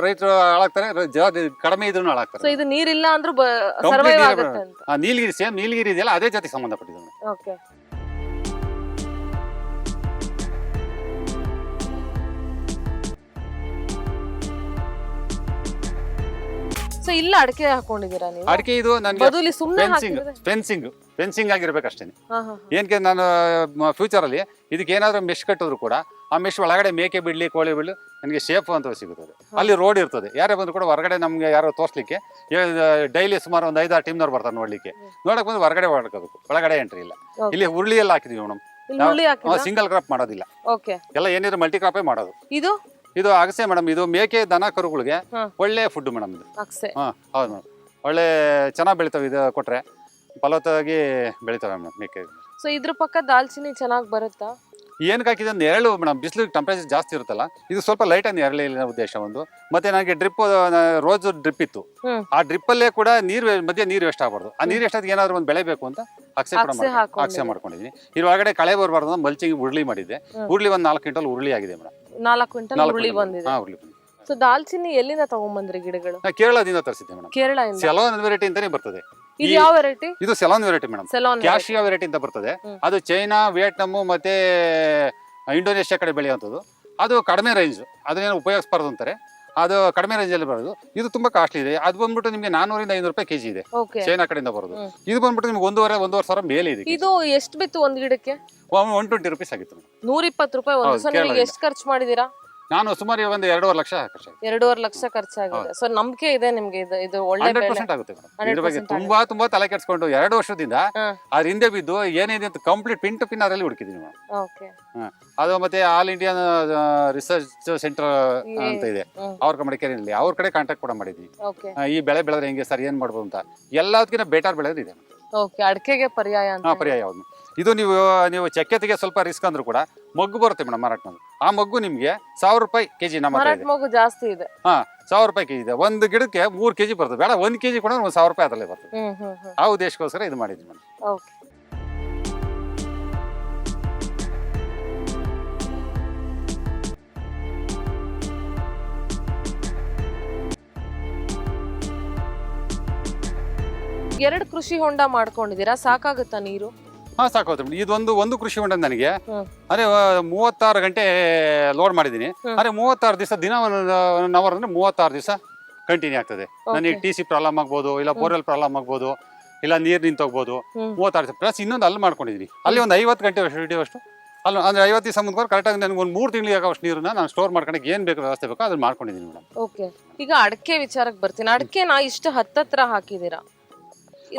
ರೈತರು ಹಾಳಾಗ್ತಾರೆ ರ- ಜಾ- ಕಡಿಮೆ ಇದ್ರೂ ಸೊ ಹಾಳಾಗ್ತಾರೆ ಇದು ನೀರಿಲ್ಲ ಅಂದ್ರೂ Complete ಸರ್ವೈವ್ ನೀರೇ ಆಗುತ್ತೆ ಅಂತ. ಆ, ನೀಲಗಿರಿ ಸೇಮ್ ನೀಲಗಿರಿ ಇದೆಯಲ್ಲ ಅದೇ ಜೊತೆ ಸಂಬಂಧಪಟ್ಟಿದೆ ಓಕೆ ಸೊ ಇಲ್ಲ ಅಡಕೆ ಹಾಕೊಂಡಿದ್ದೀರಾ ನೀವು? ಅಡಿಕೆ ಇದು ನನಗೆ ಬದಲಿ ಸುಮ್ನೆ ಫೆನ್ಸಿಂಗ್ ಹಾಕಿದ್ರೆ ಫೆನ್ಸಿಂಗ್ ಫೆನ್ಸಿಂಗ್ ಆಗಿರ್ಬೇಕು ಅಷ್ಟೇ ಹಾ ಹಾ ಏನಕ್ಕೆ ನಾನು ಫ್ಯೂಚರ್ ಅಲ್ಲಿ ಇದಕ್ಕೆ ಏನಾದ್ರು ಮೆಶ್ ಕಟ್ಟಿದ್ರು ಕೂಡ ಆ ಮೆಶ್ ಒಳಗಡೆ ಮೇಕೆ ಬಿಡ್ಲಿ ಕೋಳಿ ಬಿಡ್ಲಿ ನನಗೆ ಶೇಪ್ ಅಂತ ಸಿಗುತ್ತದೆ. ಅಲ್ಲಿ ರೋಡ್ ಇರ್ತದೆ. ಯಾರೇ ಬಂದ್ರು ಕೂಡ ಹೊರಗಡೆ ನಮ್ಗೆ ಯಾರೋ ತೋರ್ಸ್ಲಿಕ್ಕೆ ಡೈಲಿ ಸುಮಾರು ಒಂದು ಐದಾರು ಟೀಮ್ನವ್ರು ಬರ್ತಾರೆ ನೋಡ್ಲಿಕ್ಕೆ. ನೋಡಕ್ ಬಂದ್ರೆ ಹೊರಗಡೆ ಹೊಡ್ಕೋಬೇಕು ಒಳಗಡೆ ಎಂಟ್ರಿ ಇಲ್ಲ. Okay. ಇಲ್ಲಿ ಹುರುಳಿ ಎಲ್ಲ ಹಾಕಿದೀವಿ ಮೇಡಮ್. ಇಲ್ಲಿ ಹುಳಿ ಹಾಕಿದ್ರ? ಸಿಂಗಲ್ ಕ್ರಾಪ್ ಮಾಡೋದಿಲ್ಲ. ಓಕೆ ಎಲ್ಲ ಏನಿದ್ರು ಮಲ್ಟಿ ಕ್ರಾಪೇ ಮಾಡೋದು. ಇದು? ಇದು ಅಗಸೆ ಮೇಡಮ್ ಇದು ಮೇಕೆ ದನ ಕರುಗಳಿಗೆ ಹಾ. ಒಳ್ಳೆ ಫುಡ್ ಮೇಡಮ್ ಇದು. ಹಾ ಹೌದು ಮೇಡಮ್. ಒಳ್ಳೆ ಚೆನ್ನಾಗಿ ಬೆಳಿತಾವೆ ಇದು ಕೊಟ್ರೆ. ಫಲವತ್ತಾಗಿ ಬೆಳಿತಾವೆ ಮೇಡಮ್ ಮೇಕೆ. ಸೊ ಇದ್ರ ಪಕ್ಕ ದಾಲ್ಚಿನ್ನಿ ಚೆನ್ನಾಗಿ ಬರುತ್ತಾ? ಏನಕ್ಕೆ ಹಾಕಿದೆ ಅಂದ್ರೆ ನೆರಳು ಮೇಡಮ್ ಬಿಸಿಲು ಟೆಂಪರೇಚರ್ ಜಾಸ್ತಿ ಇರುತ್ತಲ್ಲ ಇದು ಸ್ವಲ್ಪ ಲೈಟ್ ಆಗಿ ನೆರಳಿನ ಉದ್ದೇಶ ಒಂದು. ಮತ್ತೆ ನನಗೆ ಡ್ರಿಪ್ ರೋಜ್ ಡ್ರಿಪ್ ಇತ್ತು. ಹ್ಮ್. ಆ ಡ್ರಿಪ್ ಅಲ್ಲೇ ಕೂಡ ನೀರು ಮಧ್ಯೆ ನೀರು ವೇಸ್ಟ್ ಆಗ್ಬಾರ್ದು. ಆ ನೀರು ವೇಸ್ಟ್ ಏನಾದ್ರು ಒಂದು ಬೆಳೆ ಬೇಕು ಅಂತ ಕೂಡ ಮಾಡ್ಕೊಂಡು- ಹಾಕೊಂಡಿದ್ದೀವಿ. ಅಕ್ಸೆ ಮಾಡ್ಕೊಂಡಿದ್ದೀನಿ ಇದ್ರ ಒಳಗಡೆ ಕಳೆ ಬರಬಾರ್ದು ಅಂತ ಮಲ್ಚಿಂಗ್ ಉರುಳಿ ಮಾಡಿದ್ದೆ. ಹ್ಮ್. ಉರುಳಿ ಒಂದು ನಾಲ್ಕು ಕ್ವಿಂಟಲ್ ಉರುಳಿ ಆಗಿದೆ ಮೇಡಮ್. ನಾಲ್ಕು ಕ್ವಿಂಟಲ್ ಹುರುಳಿ ಬಂದಿದೆ. ಹಾ ಉರುಳಿ ಬಂದಿದೆ. ಸೊ ದಾಲ್ಚಿನ್ನಿ ಎಲ್ಲಿಂದ ತಗೊಂಬಂದ್ರಿ ಗಿಡಗಳು? ನಾ ಕೇರಳದಿಂದ ತರಿಸಿದ್ದೆ ಮೇಡಮ್. ಕೇರಳದಿಂದ? ಸೆಲೋನ್ ವೆರೈಟಿ ಅಂತಾನೆ ಬರ್ತದೆ. ಇದು ಯಾವ ವೆರೈಟಿ ಇದು Ceylon variety madam. Ceylon cassia variety ಅಂತ ಬರ್ತದೆ. ಅದು ಚೈನಾ ವಿಯೆಟ್ನಾಮ್ ಮತ್ತೆ ಇಂಡೋನೇಷ್ಯಾ ಕಡೆ ಬೆಳೆಯುವಂಥದ್ದು. ಅದು ಕಡಿಮೆ ರೇಂಜ್ ಅದನ್ನೇನು ಉಪಯೋಗಿಸಬಾರ್ದು ಅಂತಾರೆ. ಅದು ಕಡಿಮೆ ರೇಂಜಲ್ಲಿ ಬರೋದು. ಇದು ತುಂಬಾ ಕಾಸ್ಟ್ಲಿ ಇದೆ. ಅದು ಬಂದ್ಬಿಟ್ಟು ನಿಮಗೆ ನಾನೂರಿಂದ ಐನೂರು ರೂಪಾಯಿ ಕೆಜಿ ಇದೆ. ಓಕೆ ಚೈನಾ ಕಡೆಯಿಂದ ಬರೋದು. ಇದು ಬಂದ್ಬಿಟ್ಟು ನಿಮ್ಗೆ ಒಂದೂವರೆ ಒಂದೂವರೆ ಸಾವಿರ ಮೇಲೆ ಇದೆ ಇದು ಎಷ್ಟು ಬಿತ್ತು ಒಂದ್ ಗಿಡಕ್ಕೆ? ಒನ್ ಟ್ವೆಂಟಿ ರುಪೀಸ್ ಆಗಿತ್ತು. ನೂರ ಇಪ್ಪತ್ತು ರೂಪಾಯಿ ಒಂದು ಎಷ್ಟು ಖರ್ಚು ಮಾಡಿದೀರಾ? ನಾನು ಸುಮಾರು ಒಂದು ಎರಡೂವರೆ ಲಕ್ಷ ಖರ್ಚು ಎರಡೂವರೆ ಲಕ್ಷ ಖರ್ಚಾಗಿದೆ. ಸೊ ನಂಬಿಕೆ ಇದೆ ನಿಮ್ಗೆ ಇದು ಇದು ಒಳ್ಳೆ ಹಂಡ್ರೆಡ್ ಪರ್ಸೆಂಟ್ ಆಗುತ್ತೆ ಮೇಡಮ್. 100% ಇದ್ರ ಬಗ್ಗೆ ತುಂಬಾ ತುಂಬಾ ತಲೆ ಕೆಡ್ಸ್ಕೊಂಡು ಎರಡು ವರ್ಷದಿಂದ. ಅದ್ರ ಹಿಂದೆ ಬಿದ್ದು ಏನಿದೆ ಅಂತ ಕಂಪ್ಲೀಟ್ ಪಿನ್ ಟು ಪಿನ್ ಅದರಲ್ಲಿ ಹುಡುಕಿದ್ವಿ ಮೇಡಮ್. ಓಕೆ ಅದು ಮತ್ತೆ ಆಲ್ ಇಂಡಿಯನ್ ರಿಸರ್ಚ್ ಸೆಂಟರ್ ಅಂತ ಇದೆ. ಅವ್ರ ಮಡಿಕೇರಿಯಲ್ಲಿ ಅವ್ರ ಕಡೆ ಕಾಂಟ್ಯಾಕ್ಟ್ ಕೂಡ ಮಾಡಿದ್ವಿ ಓಕೆ ಈ ಬೆಳೆ ಬೆಳೆದ್ರೆ ಹೆಂಗೆ ಸರ್ ಏನ್ ಮಾಡ್ಬೋದು ಅಂತ. ಎಲ್ಲದಕ್ಕಿಂತ ಬೆಟರ್ ಬೆಳೆದ್ರೆ ಇದೆ ಓಕೆ ಅಡಕೆಗೆ ಪರ್ಯಾಯ ಅಂತ ಹಾ ಪರ್ಯಾಯ ಯಾವ್ದು ಇದು ನೀವು ನೀವು ಚಕ್ಕೆತಿಗೆ ಸ್ವಲ್ಪ ರಿಸ್ಕ್ ಅಂದ್ರೂ ಕೂಡ ಮಗ್ಗು ಬರುತ್ತೆ ಮೇಡಮ್ ಮಾರಾಟನಲ್ಲಿ ಆ ಮಗ್ಗು ನಿಮ್ಗೆ ಸಾವಿರ ರೂಪಾಯಿ ಕೆಜಿ ನಮ್ಮ ಹತ್ರ ಮರಾಠ ಇದೆ. ಮಗು ಜಾಸ್ತಿ ಇದೆ. ಹಾ ಸಾವಿರ ರೂಪಾಯಿ ಕೆಜಿ ಇದೆ. ಒಂದು ಗಿಡಕ್ಕೆ ಮೂರು ಕೆಜಿ ಬರ್ತದೆ. ಬೇಡ ಒಂದು ಕೆಜಿ ಕೂಡ ಒಂದು ಸಾವಿರ ರೂಪಾಯಿ ಅದರಲ್ಲೇ ಬರ್ತದೆ. ಹ್ಮ್ ಹ್ಮ್ ಹ್ಮ್. ಆ ಉದ್ದೇಶಕ್ಕೋಸ್ಕರ ಇದು ಮಾಡಿದ್ವಿ ಮೇಡಮ್. ಓಕೆ. ಎರಡು ಕೃಷಿ ಹೊಂಡ ಮಾಡ್ಕೊಂಡಿದ್ದೀರಾ? ಸಾಕಾಗುತ್ತಾ ನೀರು? ಹಾ ಸಾಕೋದು ಮೇಡಮ್ ಇದೊಂದು ಒಂದು ಕೃಷಿ ಹೊಂಡ ನನಗೆ. ಅದೇ ಮೂವತ್ತಾರು ಗಂಟೆ ಲೋಡ್ ಮಾಡಿದ್ದೀನಿ. ಅದೇ ಮೂವತ್ತಾರು ದಿವಸ ದಿನ ಒನ್ ಅವರ್ ಅಂದ್ರೆ ಮೂವತ್ತಾರು ದಿವಸ ಕಂಟಿನ್ಯೂ ಆಗ್ತದೆ. ನನಗೆ. ಟಿ ಸಿ ಪ್ರಾಬ್ಲಮ್ ಆಗ್ಬೋದು ಇಲ್ಲ ಬೋರ್ವೆಲ್ ಪ್ರಾಬ್ಲಮ್ ಆಗ್ಬೋದು ಇಲ್ಲ ನೀರು ನಿಂತೋಗ್ಬೋದು. ಹೋಗ್ಬೋದು ಮೂವತ್ತಾರು ದಿವಸ. ಪ್ಲಸ್ ಇನ್ನೊಂದು ಅಲ್ಲಿ ಮಾಡ್ಕೊಂಡಿದ್ದೀನಿ. ಅಲ್ಲಿ ಒಂದು ಐವತ್ತು ಗಂಟೆ ಅಷ್ಟು ಅಲ್ಲಿ ಅಂದ್ರೆ ಐವತ್ತು ದಿವಸ ಮುಂದ್ಕೊಂಡು ಕರೆಕ್ಟಾಗಿ ನನಗೆ ಒಂದು ಮೂರು ತಿಂಗಳಿಗೆ ಆಗೋಷ್ಟು ನೀರನ್ನ ನಾನು ಸ್ಟೋರ್ ಮಾಡ್ಕೊಳಕ್ಕೆ ಏನು ಬೇಕು ವ್ಯವಸ್ಥೆ ಬೇಕೋ ಅದನ್ನ ಮಾಡ್ಕೊಂಡಿದ್ದೀನಿ ಮೇಡಮ್ ಓಕೆ ಈಗ ಅಡಕೆ ವಿಚಾರಕ್ಕೆ ಬರ್ತೀನಿ. ಅಡಕೆನ ಇಷ್ಟು ಹತ್ತತ್ರ ಹಾಕಿದೀರಾ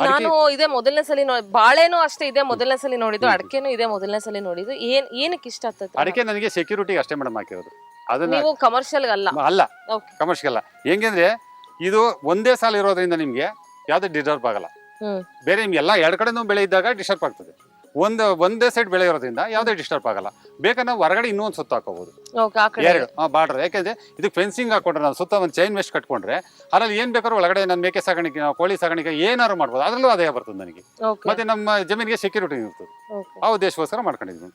ನಾನು ಇದೇ ಮೊದಲನೇ ಸಲ ನೋಡಿ ಬಾಳೆನೂ ಅಷ್ಟೇ ಇದೆ ಮೊದಲನೇ ಸಲ ನೋಡಿದ್ದು ಅಡಕೆನೂ ಇದೆ ಮೊದಲನೇ ಸಲ ನೋಡಿದ್ದು. ಏನ್ ಏನಕ್ಕೆ ಇಷ್ಟ ಆಗ್ತದೆ ಅಡಿಕೆ ನನಗೆ ಸೆಕ್ಯೂರಿಟಿ ಅಷ್ಟೇ ಮೇಡಮ್ ಹಾಕಿರೋದು. ಅದನ್ನ ನೀವು ಕಮರ್ಷಿಯಲ್ ಅಲ್ಲ ಅಲ್ಲ ಕಮರ್ಷಿಯಲ್ ಹೆಂಗಂದ್ರೆ ಇದು ಒಂದೇ ಸಾಲ ಇರೋದ್ರಿಂದ ನಿಮ್ಗೆ ಯಾವ್ದು ಡಿಸ್ಟರ್ಬ್ ಆಗಲ್ಲ. ಹ್ಮ್. ಬೇರೆ ನಿಮ್ಗೆ ಎಲ್ಲ ಎರಡ್ ಕಡೆನೂ ಬೆಳೆ ಇದ್ದಾಗ ಡಿಸ್ಟರ್ಬ್ ಆಗ್ತದೆ. ಒಂದು ಒಂದೇ ಸೈಡ್ ಬೆಳೆ ಇರೋದ್ರಿಂದ ಯಾವುದೇ ಡಿಸ್ಟರ್ಬ್ ಆಗಲ್ಲ. ಬೇಕಾದ್ರೆ ನಾವು ಹೊರಗಡೆ ಇನ್ನೊಂದು ಸುತ್ತ ಹಾಕೋಬಹುದು ಓಕೆ ಆ ಕಡೆ. ಎರಡು ಬಾರ್ಡರ್. ಯಾಕೆಂದ್ರೆ ಇದಕ್ಕೆ ಫೆನ್ಸಿಂಗ್ ಹಾಕೊಂಡ್ರೆ ನಾವು ಸುತ್ತ ಒಂದು ಚೈನ್ ವೆಸ್ಟ್ ಕಟ್ಕೊಂಡ್ರೆ ಅದ್ರಲ್ಲಿ ಏನ್ ಬೇಕಾದ್ರೂ ಒಳಗಡೆ ನಾನು ಮೇಕೆ ಸಾಗಾಣಿಕೆ ನಾವು ಕೋಳಿ ಸಾಗಾಣಿಕೆ ಏನಾದ್ರು ಮಾಡ್ಬೋದು. ಅದ್ರಲ್ಲೂ ಅದೇ ಬರ್ತದೆ ನನಗೆ. ಓಕೆ ಮತ್ತೆ ನಮ್ಮ ಜಮೀನಿಗೆ ಸೆಕ್ಯೂರಿಟಿ ಇರ್ತದೆ. ಓಕೆ ಆ ಉದ್ದೇಶಕ್ಕೋಸ್ಕರ ಮಾಡ್ಕೊಂಡಿದ್ದೀನಿ.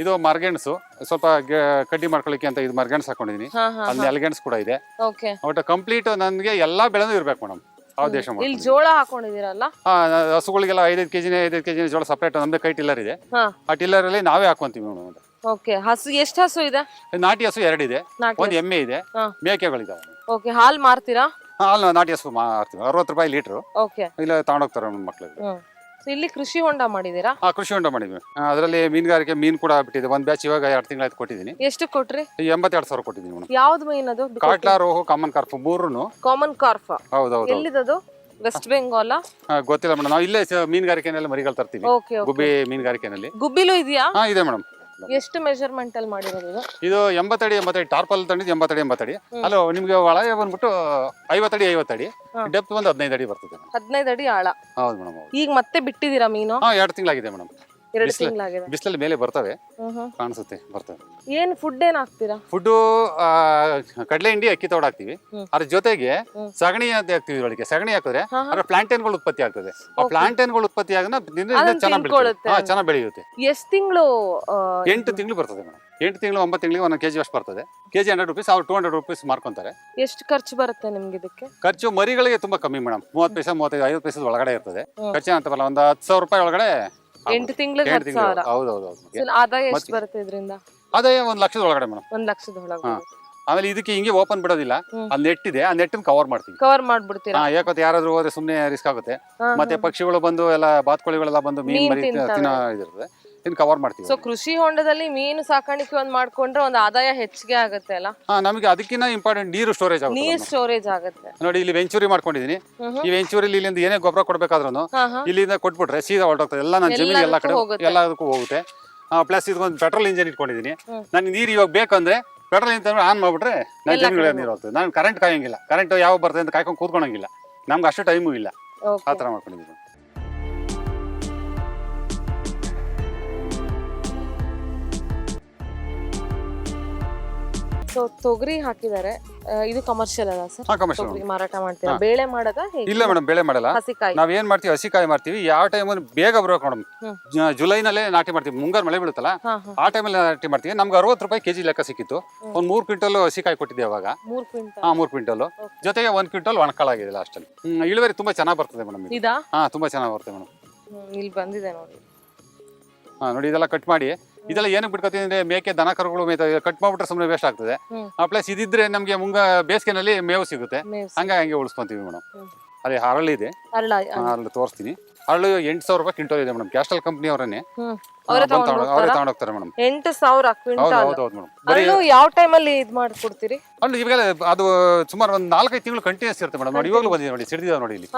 ಇದು ಮರ್ಗೆಣಸು. ಸ್ವಲ್ಪ ಗ- ಕಡ್ಡಿ ಮಾಡ್ಕೊಳ್ಳಿಕ್ಕೆ ಅಂತ ಇದು ಮರ್ಗೆಣಸು ಹಾಕೊಂಡಿದ್ದೀನಿ. ಹಾ ಹಾ ಅಲ್ಲಿ ಎಲ್ಗೆಣಸು ಕೂಡ ಇದೆ. ಓಕೆ ಒಟ್ಟು ಕಂಪ್ಲೀಟ್ ನನಗೆ ಎಲ್ಲಾ ಬೆಳೆನೂ ಇರ್ಬೇಕು ಮೇಡಮ್ ಆ ಇಲ್ಲಿ. ಜೋಳ ಹಾಕೊಂಡಿದ್ದೀರಲ್ಲ? ಹಾ ಹಸುಗಳಿಗೆಲ್ಲ ಐದೈದು ಕೆಜಿ ಐದೈದು ಕೆಜಿ ಜೋಳ ಸಪ್ರೇಟ್ ನಮ್ದೇ ಕೈ ಟಿಲ್ಲರ್ ಇದೆ. ಹಾ. ಆ ಟಿಲ್ಲರ್ ಅಲ್ಲಿ ನಾವೇ ಹಾಕೊಂತೀವಿ ಮೇಡಮ್ ಅದು. ಓಕೆ ಹಸು ಎಷ್ಟು ಹಸು ಇದೆ? ನಾಟಿ ಹಸು ಎರಡಿದೆ ಇದೆ. ಒಂದು ಎಮ್ಮೆ ಇದೆ. ಹಾ. ಮೇಕೆಗಳಿದಾವೆ. ಓಕೆ ಹಾಲ್ ಮಾರ್ತೀರಾ? ಹಾಲು ನಾಟಿ ಹಸು ಮಾರ್ತೀವಿ. ಅರವತ್ತು ರೂಪಾಯಿ ಲೀಟ್ರು ಓಕೆ ಇಲ್ಲ ತಗೊಂಡೋಗ್ತಾರೆ ನಮ್ಮ ಮಕ್ಳಿಗೆ. ಹ್ಮ್. ಇಲ್ಲಿ ಕೃಷಿ ಹೊಂಡ ಮಾಡಿದೀರಾ ಆ ಕೃಷಿ ಹೊಂಡ ಮಾಡಿದ್ವಿ. ಅದರಲ್ಲಿ ಮೀನುಗಾರಿಕೆ ಮೀನ್ ಕೂಡ ಬಿಟ್ಟಿದೆ. ಒಂದ್ ಬ್ಯಾಚ್ ಇವಾಗ ಎರಡು ತಿಂಗಳಾಯ್ತು ಕೊಟ್ಟಿದ್ದೀನಿ. ಎಷ್ಟು ಕೊಟ್ರಿ? ಎಂಬತ್ತೆರಡು ಸಾವಿರ ಕೊಟ್ಟಿದ್ದೀನಿ ಮೇಡಮ್. ಯಾವ್ದು ಮೀನ್ ಅದು? ಕಾಟ್ಲಾ ರೋಹು ಕಾಮನ್ ಕಾರ್ಫ್ ಮೂರು ಕಾಮನ್ ಕಾರ್ಫ್. ಹೌದೌದು. ಎಲ್ಲಿದದು? ವೆಸ್ಟ್ ಬೆಂಗಾಲ? ಗೊತ್ತಿಲ್ಲ ಮೇಡಮ್. ನಾವು ಇಲ್ಲೇ ಮೀನುಗಾರಿಕೆ ಮೀನುಗಾರಿಕೆನಲ್ಲಿ ಮರಿಗಳು ತರ್ತೀವಿ. ಗುಬ್ಬಿ ಮೀನುಗಾರಿಕೆನಲ್ಲಿ. ಗುಬ್ಬಿಲು ಇದೆಯಾ? ಹಾ ಇದೆ ಮೇಡಮ್. ಎಷ್ಟು ಮೆಜರ್ಮೆಂಟ್ ಅಲ್ಲಿ ಮಾಡಿರೋದು ಇದು? ಇದು ಎಂಬತ್ತಡಿ ಎಂಬತ್ತಡಿ ಟಾರ್ಪಲ್ ತಂಡಿದ್ ಎಂಬತ್ತಡಿ ಎಂಬತ್ತಡಿ ಅಲ್ಲ ನಿಮ್ಗೆ ಒಳಗೆ ಬಂದ್ಬಿಟ್ಟು ಐವತ್ತಡಿ ಐವತ್ತಡಿ ಹಾ. ಡೆಪ್ತ್ ಒಂದು ಹದಿನೈದು ಅಡಿ ಬರ್ತದೆ ಮೇಡಮ್. ಹದಿನೈದು ಅಡಿ ಆಳ. ಹೌದು ಮೇಡಮ್ ಹೌದು. ಈಗ ಮತ್ತೆ ಬಿಟ್ಟಿದ್ದೀರಾ ಮೀನು? ಹಾ ಎರಡು ತಿಂಗಳಾಗಿದೆ ಮೇಡಮ್. ಎರಡು ಬಿಸ್ಲು- ತಿಂಗಳಾಗಿದೆ. ಬಿಸಿಲಲ್ಲಿ ಮೇಲೆ ಬರ್ತವೆ. ಕಾಣಿಸುತ್ತೆ ಬರ್ತವೆ. ಏನ್ ಫುಡ್ ಏನ್ ಹಾಕ್ತೀರಾ ಫುಡ್ ಕಡಲೆ ಹಿಂಡಿ ಅಕ್ಕಿ ತೋಡ ಹಾಕ್ತಿವಿ. ಅದ್ರ ಜೊತೆಗೆ ಸಗಣಿ ಅಂತ ಹಾಕ್ತಿವಿ ಒಳಗೆ ಸಗಣಿ ಹಾಕಿದ್ರೆ ಅದ್ರ ಪ್ಲಾಂಟೇನ್ ಅದ್ರ ಪ್ಲಾಂಟೇನ್ಗಳು ಉತ್ಪತ್ತಿ ಆಗ್ತದೆ. ಆ. ಪ್ಲಾಂಟೇನ್ಗಳು ಉತ್ಪತ್ತಿ ಆಗ ಚೆನ್ನಾಗಿ ಬೆಳೆಯುತ್ತೆ. ಎಷ್ಟು ತಿಂಗಳು ಎಂಟು ತಿಂಗಳು ಬರ್ತದೆ ಮೇಡಮ್. ಎಂಟು ತಿಂಗಳು ಒಂಬತ್ತು ತಿಂಗಳಿಗೆ ಒಂದೊಂದು ಕೆಜಿ ಅಷ್ಟು ಬರ್ತದೆ. ಕೆಜಿ ಹಂಡ್ರೆಡ್ ರುಪೀಸ್ ಅವ್ರು ಟೂ ಹಂಡ್ರೆಡ್ ರುಪೀಸ್ ಮಾರ್ಕೊಂತಾರೆ. ಎಷ್ಟು ಖರ್ಚು ಬರುತ್ತೆ ನಿಮ್ಗೆ ಇದಕ್ಕೆ? ಖರ್ಚು ಮರಿಗಳಿಗೆ ತುಂಬಾ ಕಮ್ಮಿ ಮೇಡಮ್. ಮೂವತ್ತು ಪೈಸೆ ಮೂವತ್ತೈದು ಐವತ್ತು ಪೈಸೆ ಒಳಗಡೆ ಇರ್ತದೆ. ಖರ್ಚು ಅಂತ ಬರಲ್ಲ ಒಂದು ಹತ್ತು ಸಾವಿರ ರೂಪಾಯಿ ಒಳಗಡೆ ಎಂಟು ತಿಂಗಳಿಗೆ ಎಂಟು ಹತ್ತು ತಿಂಗಳು ಸಾವಿರ. ಹೌದು ಆದಾಯ ಎಷ್ಟು ಬರುತ್ತೆ ಇದರಿಂದ ಅದೇ ಒಂದ್ ಲಕ್ಷದ ಒಳಗಡೆ ಮೇಡಮ್. ಒಂದ್ ಲಕ್ಷದ ಒಳಗೆ ಆಮೇಲೆ ಇದಕ್ಕೆ ಹಿಂಗೆ ಓಪನ್ ಬಿಡೋದಿಲ್ಲ. ಆ ಅಲ್ಲಿ ನೆಟ್ ಇದೆ ಆ ನೆಟ್ ಕವರ್ ಮಾಡ್ತೀವಿ. ಕವರ್ ಮಾಡ್ಬಿಡ್ತೀರಾ? ಹಾ ಯಾಕಂದ್ರೆ ಯಾರಾದ್ರೂ ಹೋದ್ರೆ ಸುಮ್ನೆ ರಿಸ್ಕ್ ಆಗುತ್ತೆ. ಹಾ, ಮತ್ತೆ ಪಕ್ಷಿಗಳು ಬಂದು ಎಲ್ಲ ಬಾತ್ಕೋಳಿಗಳೆಲ್ಲ ಬಂದು ಮೀನ್ ಮೀನ್ ಮರಿ ತಿಂತವೆ. ತಿನ್ನೋ ಇದಿರ್ತದೆ. ಇನ್ನು ಕವರ್ ಮಾಡ್ತೀವಿ ಸೊ ಕೃಷಿ ಹೊಂಡದಲ್ಲಿ ಮೀನು ಸಾಕಾಣಿಕೆ ಒಂದ್ ಮಾಡ್ಕೊಂಡ್ರೆ ಒಂದು ಆದಾಯ ಹೆಚ್ಚಿಗೆ ಆಗುತ್ತೆ ಅಲ್ಲ? ಹಾ ನಮಗೆ ಅದಕ್ಕಿಂತ ಇಂಪಾರ್ಟೆಂಟ್ ನೀರು ಸ್ಟೋರೇಜ್ ಆಗುತ್ತೆ ನೀರ್ ಸ್ಟೋರೇಜ್ ಆಗುತ್ತೆ. ನೋಡಿ ಇಲ್ಲಿ ವೆಂಚೂರಿ ಮಾಡ್ಕೊಂಡಿದೀನಿ. ಈ ವೆಂಚೂರಿ ಇಲ್ಲಿಂದ ಏನೇ ಗೊಬ್ಬರ ಕೊಡ್ಬೇಕಾದ್ರೂ ಹಾ ಹಾ. ಇಲ್ಲಿಂದ ಕೊಟ್ಬಿಟ್ರೆ ಸೀದಾ ಹೊರಟೋಗ್ತದೆ. ಎಲ್ಲ ನನ್ನ ಜಮೀನು ಎಲ್ಲ ಕಡೆ ಎಲ್ಲದಕ್ಕೂ ಹೋಗುತ್ತೆ. ಎಲ್ಲದಕ್ಕೂ ಹೋಗುತ್ತೆ ಪ್ಲಸ್ ಇದೊಂದು ಪೆಟ್ರೋಲ್ ಇಂಜಿನ್ ಇಟ್ಕೊಂಡಿದ್ದೀನಿ. ನನಗೆ ನೀರು ಇವಾಗ ಬೇಕಂದ್ರೆ ಪೆಟ್ರೋಲ್ ಇಂಜಿನ್ ಆನ್ ಮಾಡ್ಬಿಟ್ರೆ ನನ್ನ ಜಮೀನುಗಳ ನೀರು ಹೋಗ್ತದೆ. ನಾನು ಕರೆಂಟ್ ಕಾಯಂಗಿಲ್ಲ. ಕರೆಂಟ್ ಯಾವಾಗ ಬರ್ತದೆ ಅಂತ ಕಾಯ್ಕೊಂಡು ಕೂತ್ಕೊಳಂಗಿಲ್ಲ. ನಮ್ಗೆ ಅಷ್ಟು ಟೈಮು ಇಲ್ಲ. ಆ ಥರ ಮಾಡ್ಕೊಂಡಿದ್ದೀನಿ ಸೊ ತೊಗರಿ ಹಾಕಿದ್ದಾರೆ. ಇದು ಕಮರ್ಷಿಯಲ್ ಅಲ್ಲ ಸರ್ ಹಾಂ ಕಮಿಷನ್ ತೊಗರಿ ಮಾರಾಟ ಮಾಡ್ತೀರಾ? ಬೇಳೆ ಮಾಡೋದಾ ಹೇಗೆ? ಇಲ್ಲ ಮೇಡಮ್ ಬೆಳೆ ಮಾಡಲ್ಲ. ಹಸಿಕಾಯಿ. ನಾವ್ ಏನ್ ಮಾಡ್ತೀವಿ? ಹಸಿಕಾಯಿ ಮಾಡ್ತೀವಿ. ಯಾವ ಟೈಮಲ್ಲಿ ಬೇಗ ಬರ್ಬೇಕು ಮೇಡಮ್. ಜುಲೈನಲ್ಲೇ ನಾಟಿ ಮಾಡ್ತೀವಿ. ಮುಂಗಾರು ಮಳೆ ಬೀಳುತ್ತಲ್ಲ ಹಾ ಹಾ. ಆ ಟೈಮಲ್ಲಿ ನಾಟಿ ಮಾಡ್ತೀವಿ. ನಮ್ಗೆ ಅರವತ್ತು ರೂಪಾಯಿ ಕೆಜಿ ಲೆಕ್ಕ ಸಿಕ್ಕಿತ್ತು. ಒಂದ್ ಮೂರ್ ಕ್ವಿಂಟಲ್ ಹಸಿಕಾಯಿ ಕೊಟ್ಟಿದ್ದೆ ಅವಾಗ. ಮೂರ್ ಕ್ವಿಂಟಲ್. ಹಾ ಮೂರ್ ಕ್ವಿಂಟಲ್ ಜೊತೆಗೆ ಒಂದ್ ಕ್ವಿಂಟಲ್ ಒಣಕಳಾಗಿದೆ ಆಗಿದೆ ಹ್ಮ್ ಇಳುವರಿ ತುಂಬಾ ಚೆನ್ನಾಗಿ ಬರ್ತದೆ ಮೇಡಮ್ ಇದಾ. ಹಾ ತುಂಬಾ ಚೆನ್ನಾಗಿ ಬರ್ತದೆ ಮೇಡಮ್ ಇಲ್ಲಿ ಬಂದಿದೆ ನೋಡಿ. ಹಾ ನೋಡಿ ಇದೆಲ್ಲ ಕಟ್ ಮಾಡಿ. ಇದೆಲ್ಲ ಏನಕ್ಕೆ ಬಿಟ್ಕೊತೀನಿ ಅಂದ್ರೆ ಮೇಕೆ ದನ ಕರುಗಳು ಮೇಯ್ತವೆ ಕಟ್ ಮಾಡ್ಬಿಟ್ರೆ ಸುಮ್ಮನೆ ವೇಸ್ಟ್ ಆಗ್ತದೆ. ಆ ಪ್ಲಸ್ ಇದಿದ್ರೆ ನಮ್ಗೆ ಮುಂಗ ಬೇಸಿಗೆನಲ್ಲಿ ಮೇವು ಸಿಗುತ್ತೆ. ಹಂಗ ಹಂಗಾಗಿ ಹಂಗೆ ಉಳಿಸ್ಕೊಂತೀವಿ ಮೇಡಮ್. ಅದೇ ಹರಳಿದೆ ಹರಳ ತೋರಿಸ್ತೀನಿ. ಹರಳು ಎಂಟು ಸಾವಿರ ರೂಪಾಯಿ ಕ್ವಿಂಟಲ್ ಇದೆ ಮೇಡಮ್. ಕ್ಯಾಸ್ಟಲ್ ಕಂಪನಿ ಅವರನ್ನೇ ಅವರೇ? ತಗೊಂಡೋಗ್ತಾರೆ? ಮೇಡಮ್. ಎಂಟು ಸಾವಿರ ಹೌದು ಹೌದು ಹೌದು ಮೇಡಮ್. ಅಲ್ಲೂ ಯಾವ ಟೈಮಲ್ಲಿ ಇದು ಮಾಡ್ಕೊಡ್ತೀರಿ? ಅಲ್ಲಿ ಇವಾಗ ಅದು ಸುಮಾರು ಒಂದು ನಾಲ್ಕೈದು ತಿಂಗಳು ಕಂಟಿನ್ಯೂಸ್ ಇರುತ್ತೆ ಮೇಡಮ್. ನೋಡಿ ಇವಾಗಲೂ ಬಂದಿದೆ ನೋಡಿ ಸಿಡಿದಿದೆ ನೋಡಿ ಇಲ್ಲಿ.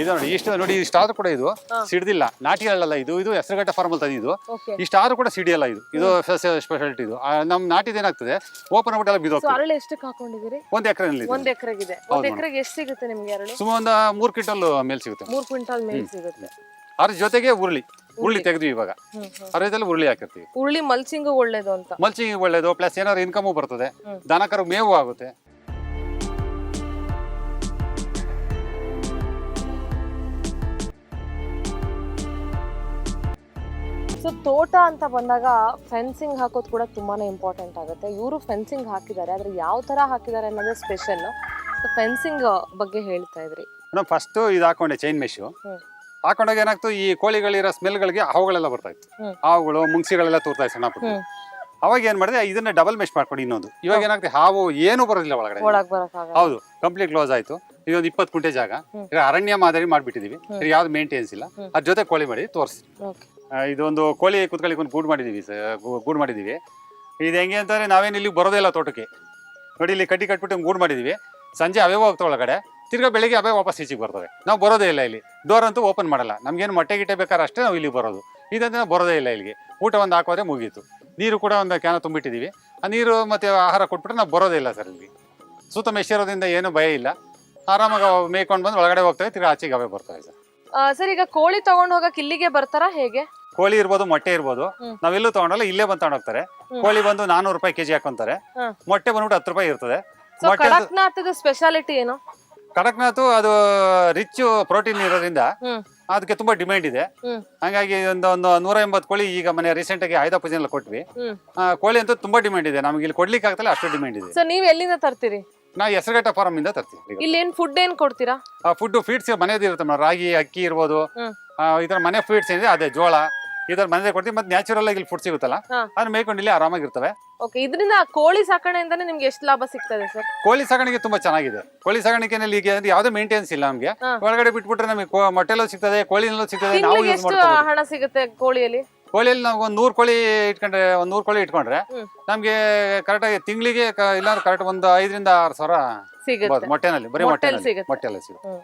ಇದು ನೋಡಿ ಇಷ್ಟು ನೋಡಿ ಇಷ್ಟಾದ್ರೂ ಕೂಡ ಇದು ಸಿಡಿದಿಲ್ಲ. ನಾಟಿ ಹಳ್ಳಲ್ಲ ಇದು ಇದು ಹೆಸರುಗಟ್ಟ ಫಾರ್ಮಲ್ ತಂದಿದ್ದು. ಇಷ್ಟು ಇಷ್ಟಾದ್ರೂ ಕೂಡ ಸಿಡಿಯಲ್ಲ ಇದು. ಇದು ಸ್ಪೆಷಾಲಿಟಿ ಇದು. ನಮ್ಮ ನಮ್ ನಾಟಿದ ಏನಾಗ್ತದೆ ಓಪನ್ ಆಗ್ಬಿಟ್ಟು ಎಲ್ಲ ಬಿದ್ದೋಗ್ತದೆ. ಅರಳು ಎಷ್ಟಕ್ಕೆ ಹಾಕೊಂಡಿದ್ದೀರಿ? ಒಂದು ಎಕರೆನಲ್ಲಿ ಒಂದ್ ಎಕರೆಗಿದೆ. ಒಂದ್ ಎಕರೆಗೆ ಎಷ್ಟು ಸಿಗುತ್ತೆ ನಿಮಗೆ ಅರಳು? ಸುಮಾರು ಒಂದು ಮೂರು ಕ್ವಿಂಟಲ್ ಮೇಲೆ ಸಿಗುತ್ತೆ. ಮೂರು ಕ್ವಿಂಟಲ್ ಮೇಲೆ ಸಿಗುತ್ತೆ. ಅದ್ರ ಜೊತೆಗೆ ಉರುಳಿ. ಉರುಳಿ. ತೆಗೆದು ಇವಾಗ. ಅದ್ರ ಜೊತೆ ಹುರುಳಿ ಉರುಳಿ ಹಾಕಿರ್ತೀವಿ. ಉರುಳಿ ಮಲ್ಚಿಂಗು ಒಳ್ಳೇದು ಅಂತ. ಮಲ್ಚಿಂಗ್ ಒಳ್ಳೇದು ಪ್ಲಸ್ ಏನಾದ್ರು ಇನ್ಕಮ್ ಬರ್ತದೆ. ದನಕರು ಮೇವು ಆಗುತ್ತೆ. ಸೊ ತೋಟ ಅಂತ ಬಂದಾಗ ಫೆನ್ಸಿಂಗ್ ಹಾಕೋದು ಕೂಡ ತುಂಬಾನೇ ಇಂಪಾರ್ಟೆಂಟ್ ಆಗುತ್ತೆ. ಇವರು ಫೆನ್ಸಿಂಗ್ ಹಾಕಿದ್ದಾರೆ ಆದ್ರೆ ಯಾವ ತರ ಹಾಕಿದ್ದಾರೆ ಅನ್ನೋದೇ ಸ್ಪೆಷಲ್ ಸೊ ಫೆನ್ಸಿಂಗ್ ಬಗ್ಗೆ ಹೇಳ್ತಾ ಇದ್ರಿ. ಮೇಡಮ್ ಫಸ್ಟ್ ಇದು ಹಾಕೊಂಡೆ ಚೈನ್ ಮೆಶು. ಹಾಕೊಂಡಾಗ ಏನಾಗ್ತು? ಈ ಕೋಳಿಗಳಿರೋ ಸ್ಮೆಲ್ಗಳಿಗೆ ಹಾವುಗಳೆಲ್ಲ ಬರ್ತಾ ಇತ್ತು. ಹಾವುಗಳು ಮುಂಗ್ಸಿಗಳೆಲ್ಲ ತೋರ್ತಾ ಇತ್ತು ಸಣ್ಣ ಪುಟ್ಟ. ಅವಾಗ ಏನ್ ಮಾಡಿದೆ? ಇದನ್ನ ಡಬಲ್ ಮೆಶ್ ಮಾಡ್ಕೊಂಡು ಇನ್ನೊಂದು. ಇವಾಗ ಏನಾಗ್ತದೆ? ಹಾವು ಏನು ಬರೋದಿಲ್ಲ ಒಳಗಡೆ. ಹೌದು. ಕಂಪ್ಲೀಟ್ ಕ್ಲೋಸ್ ಆಯ್ತು. ಇದೊಂದು ಇಪ್ಪತ್ತು ಕುಂಟೆ ಜಾಗ. ಈಗ ಅರಣ್ಯ ಮಾದರಿ ಮಾಡ್ಬಿಟ್ಟಿದೀವಿ. ಯಾವ್ದು ಮೇಂಟೆನ್ಸ್ ಇಲ್ಲ. ಅದ್ರ ಜೊತೆ ಕೋಳಿ ಮಾಡಿ ತೋರಿಸಿ ಇದೊಂದು ಕೋಳಿ ಕುತ್ಕೊಳ್ಳಿಕ್ಕೆ ಒಂದು ಗೂಡು ಮಾಡಿದೀವಿ ಗೂಡ್ ಮಾಡಿದೀವಿ. ಇದು ಹೆಂಗೆ ಅಂತಂದ್ರೆ ನಾವೇನು ಇಲ್ಲಿ ಬರೋದೇ ಇಲ್ಲ ತೋಟಕ್ಕೆ. ನೋಡಿ ಇಲ್ಲಿ ಕಟ್ಟಿ ಕಟ್ಬಿಟ್ಟು ಗೂಡ್ ಗೂಡು ಮಾಡಿದೀವಿ. ಸಂಜೆ ಅವೇ ಹೋಗ್ತಾವೆ ಒಳಗಡೆ. ತಿರ್ಗಾ ಬೆಳಿಗ್ಗೆ ಅವೇ ವಾಪಸ್ ಈಚೆಗೆ ಬರ್ತವೆ. ನಾವು ಬರೋದೇ ಇಲ್ಲ ಇಲ್ಲಿ. ಡೋರ್ ಅಂತೂ ಓಪನ್ ಮಾಡಲ್ಲ. ನಮಗೇನು ಮೊಟ್ಟೆ ಗಿಟ್ಟೆ ಬೇಕಾದ್ರೆ ಅಷ್ಟೇ ನಾವು ಇಲ್ಲಿಗೆ ಬರೋದು. ಇದಂದ್ರೆ ನಾವು ಬರೋದೇ ಇಲ್ಲ ಇಲ್ಲಿಗೆ. ಊಟ ಒಂದು ಹಾಕೋದ್ರೆ ಮುಗೀತು. ನೀರು ಕೂಡ ಒಂದು ಕ್ಯಾನ ತುಂಬಿಟ್ಟಿದ್ದೀವಿ. ಆ ನೀರು ಮತ್ತೆ ಆಹಾರ ಕೊಟ್ಬಿಟ್ರೆ ನಾವು ಬರೋದೇ ಇಲ್ಲ ಸರ್ ಇಲ್ಲಿ ಸುತ್ತ ಮೆಶಿರೋದ್ರಿಂದ ಏನೂ ಭಯ ಇಲ್ಲ. ಆರಾಮಾಗಿ ಮೇಯ್ಕೊಂಡು ಬಂದು ಒಳಗಡೆ ಹೋಗ್ತವೆ ತಿರ್ಗಿ ಆಚೆಗೆ ಅವೇ ಬರ್ತವೆ ಸರ್. ಸರ್ ಈಗ ಕೋಳಿ ತಗೊಂಡು ಹೋಗಕ್ಕೆ ಇಲ್ಲಿಗೆ ಬರ್ತಾರಾ ಹೇಗೆ? ಕೋಳಿ ಇರ್ಬೋದು ಮೊಟ್ಟೆ ಇರ್ಬೋದು. ನಾವೆಲ್ಲೂ ತಗೊಂಡಲ್ಲ ಇಲ್ಲೇ ಬಂದು ತಗೊಂಡೋಗ್ತಾರೆ. ಕೋಳಿ ಬಂದು ನಾನೂರು ರೂಪಾಯಿ ಕೆಜಿ ಹಾಕೊಂತಾರೆ. ಮೊಟ್ಟೆ ಬಂದ್ಬಿಟ್ಟು ಹತ್ತು ರೂಪಾಯಿ ಇರ್ತದೆ. ಸ್ಪೆಷಾಲಿಟಿ ಏನು? ಕಡಕ್ನಾಥ್ ಅದು ರಿಚ್ ಪ್ರೋಟೀನ್ ಇರೋದ್ರಿಂದ ಅದಕ್ಕೆ ತುಂಬಾ ಡಿಮ್ಯಾಂಡ್ ಇದೆ. ಹಂಗಾಗಿ ಒಂದು ಒಂದು ನೂರ ಎಂಬತ್ತು ಕೋಳಿ ಈಗ ಮನೆ ರೀಸೆಂಟ್ ಆಗಿ ಪೂಜೆ ಎಲ್ಲ ಕೊಟ್ವಿ. ಆ, ಕೋಳಿ ಅಂತೂ ತುಂಬಾ ಡಿಮ್ಯಾಂಡ್ ಇದೆ. ನಮ್ಗೆ ಇಲ್ಲಿ ಕೊಡ್ಲಿಕ್ಕೆ ಆಗ್ತಲ್ಲ ಅಷ್ಟು ಡಿಮ್ಯಾಂಡ್ ಇದೆ. ಸೊ ನೀವ್ ಎಲ್ಲಿಂದ ತರ್ತೀರಿ? ನಾ ಹೆಸರುಘಟ್ಟ ಫಾರಂ ಇಂದ ತರ್ತೀವಿ ಇಲ್ಲಿ ಏನ್ ಫುಡ್ ಏನ್ ಕೊಡ್ತೀರಾ? ಫುಡ್ ಫೀಡ್ಸ್ ಮನೆಯದು ಇರುತ್ತೆ ಮೇಡಮ್. ರಾಗಿ ಅಕ್ಕಿ ಇರ್ಬೋದು. ಹ್ಮ್. ಆ, ಈ ಮನೆ ಫೀಡ್ಸ್ ಏನಿದೆ ಅದೇ ಜೋಳ ಈ ಮನೆ ಕೊಡ್ತೀವಿ. ಮತ್ತೆ ನ್ಯಾಚುರಲ್ ಆಗಿ ಇಲ್ಲಿ ಫುಡ್ ಸಿಗುತ್ತಲ್ಲ ಹಾ. ಅದನ್ನ ಮೇಯ್ಕೊಂಡು ಇಲ್ಲಿ ಆರಾಮಾಗಿರ್ತವೆ. ಓಕೆ ಇದರಿಂದ ಕೋಳಿ ಸಾಕಣೆಯಿಂದ ನಿಮ್ಗೆ ಎಷ್ಟು ಲಾಭ ಸಿಗ್ತದೆ ಸರ್ ಕೋಳಿ ಸಾಕಾಣಿಕೆ ತುಂಬಾ ಚೆನ್ನಾಗಿದೆ. ಕೋಳಿ ಸಾಕಾಣಿಕೆನಲ್ಲಿ ಈಗ ಅಂದ್ರೆ ಯಾವುದೇ ಮೇಂಟೆನೆನ್ಸ್ ಇಲ್ಲ ನಮಗೆ. ಹಾ. ಒಳಗಡೆ ಬಿಟ್ಬಿಟ್ರೆ ನಮಗೆ ಮೊಟ್ಟೆಲ್ಲೂ ಮೊಟ್ಟೆಲೂ ಸಿಗ್ತದೆ ಕೋಳಿನಲ್ಲೂ ಸಿಗ್ತದೆ ನಾವು ತಿಂಗಳಿಗೆ ಯೂಸ್ ಎಷ್ಟು ಮಾಡ್ಕೋಬಹುದು ಹಣ ಸಿಗುತ್ತೆ ಕೋಳಿಯಲ್ಲಿ? ಕೋಳಿಯಲ್ಲಿ ನಾವು ಒಂದ್ ನೂರು ಕೋಳಿ ಇಟ್ಕೊಂಡ್ರೆ ಒಂದ್ ನೂರು ಕೋಳಿ ಇಟ್ಕೊಂಡ್ರೆ ನಮ್ಗೆ ಕರೆಕ್ಟ್ ಆಗಿ ತಿಂಗಳಿಗೆ ಇಲ್ಲಾಂದ್ರೆ ಕರೆಕ್ಟ್ ಒಂದು ಐದರಿಂದ ಆರು ಸಾವಿರ ಸಿಗುತ್ತೆ. ಮೊಟ್ಟೆನಲ್ಲಿ ಬರೀ ಮೊಟ್ಟೆ ಮೊಟ್ಟೆನಲ್ಲಿ ಸಿಗುತ್ತೆ. ಮೊಟ್ಟೆಲ್ಲ ಸಿಗುತ್ತೆ. ಹ್ಮ್.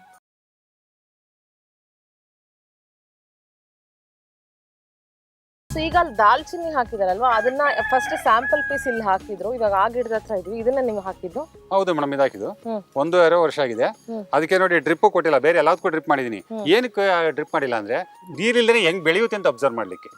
So ಈಗ ಅಲ್ಲಿ ದಾಲ್ಚಿನ್ನಿ ಹಾಕಿದಾರಲ್ವಾ? ಅದನ್ನ ಫಸ್ಟ್ ಸ್ಯಾಂಪಲ್ ಪೀಸ್ ಇಲ್ಲಿ ಹಾಕಿದ್ರು. ಇವಾಗ ಆ ಗಿಡದ ಹತ್ರ ಇದ್ವಿ. ಇದನ್ನ ನೀವು ಹಾಕಿದ್ದು? ಹೌದು ಮೇಡಮ್ ಇದಾಕಿದ್ದು ಒಂದು ಒಂದೂವರೆ ವರ್ಷ ಆಗಿದೆ. ಅದಕ್ಕೆ ನೋಡಿ ಡ್ರಿಪ್ ಕೊಟ್ಟಿಲ್ಲ. ಬೇರೆ ಎಲ್ಲದಕ್ಕೂ ಡ್ರಿಪ್ ಮಾಡಿದೀನಿ. ಏನಕ್ಕೆ ಡ್ರಿಪ್ ಮಾಡಿಲ್ಲ ಅಂದ್ರೆ ನೀರಿಲ್ಲದೆ ಹೆಂಗ್ ಬೆಳೆಯುತ್ತೆ ಅಂತ ಅಬ್ಸರ್ವ್ ಮಾಡ್ಲಿಕ್ಕೆ.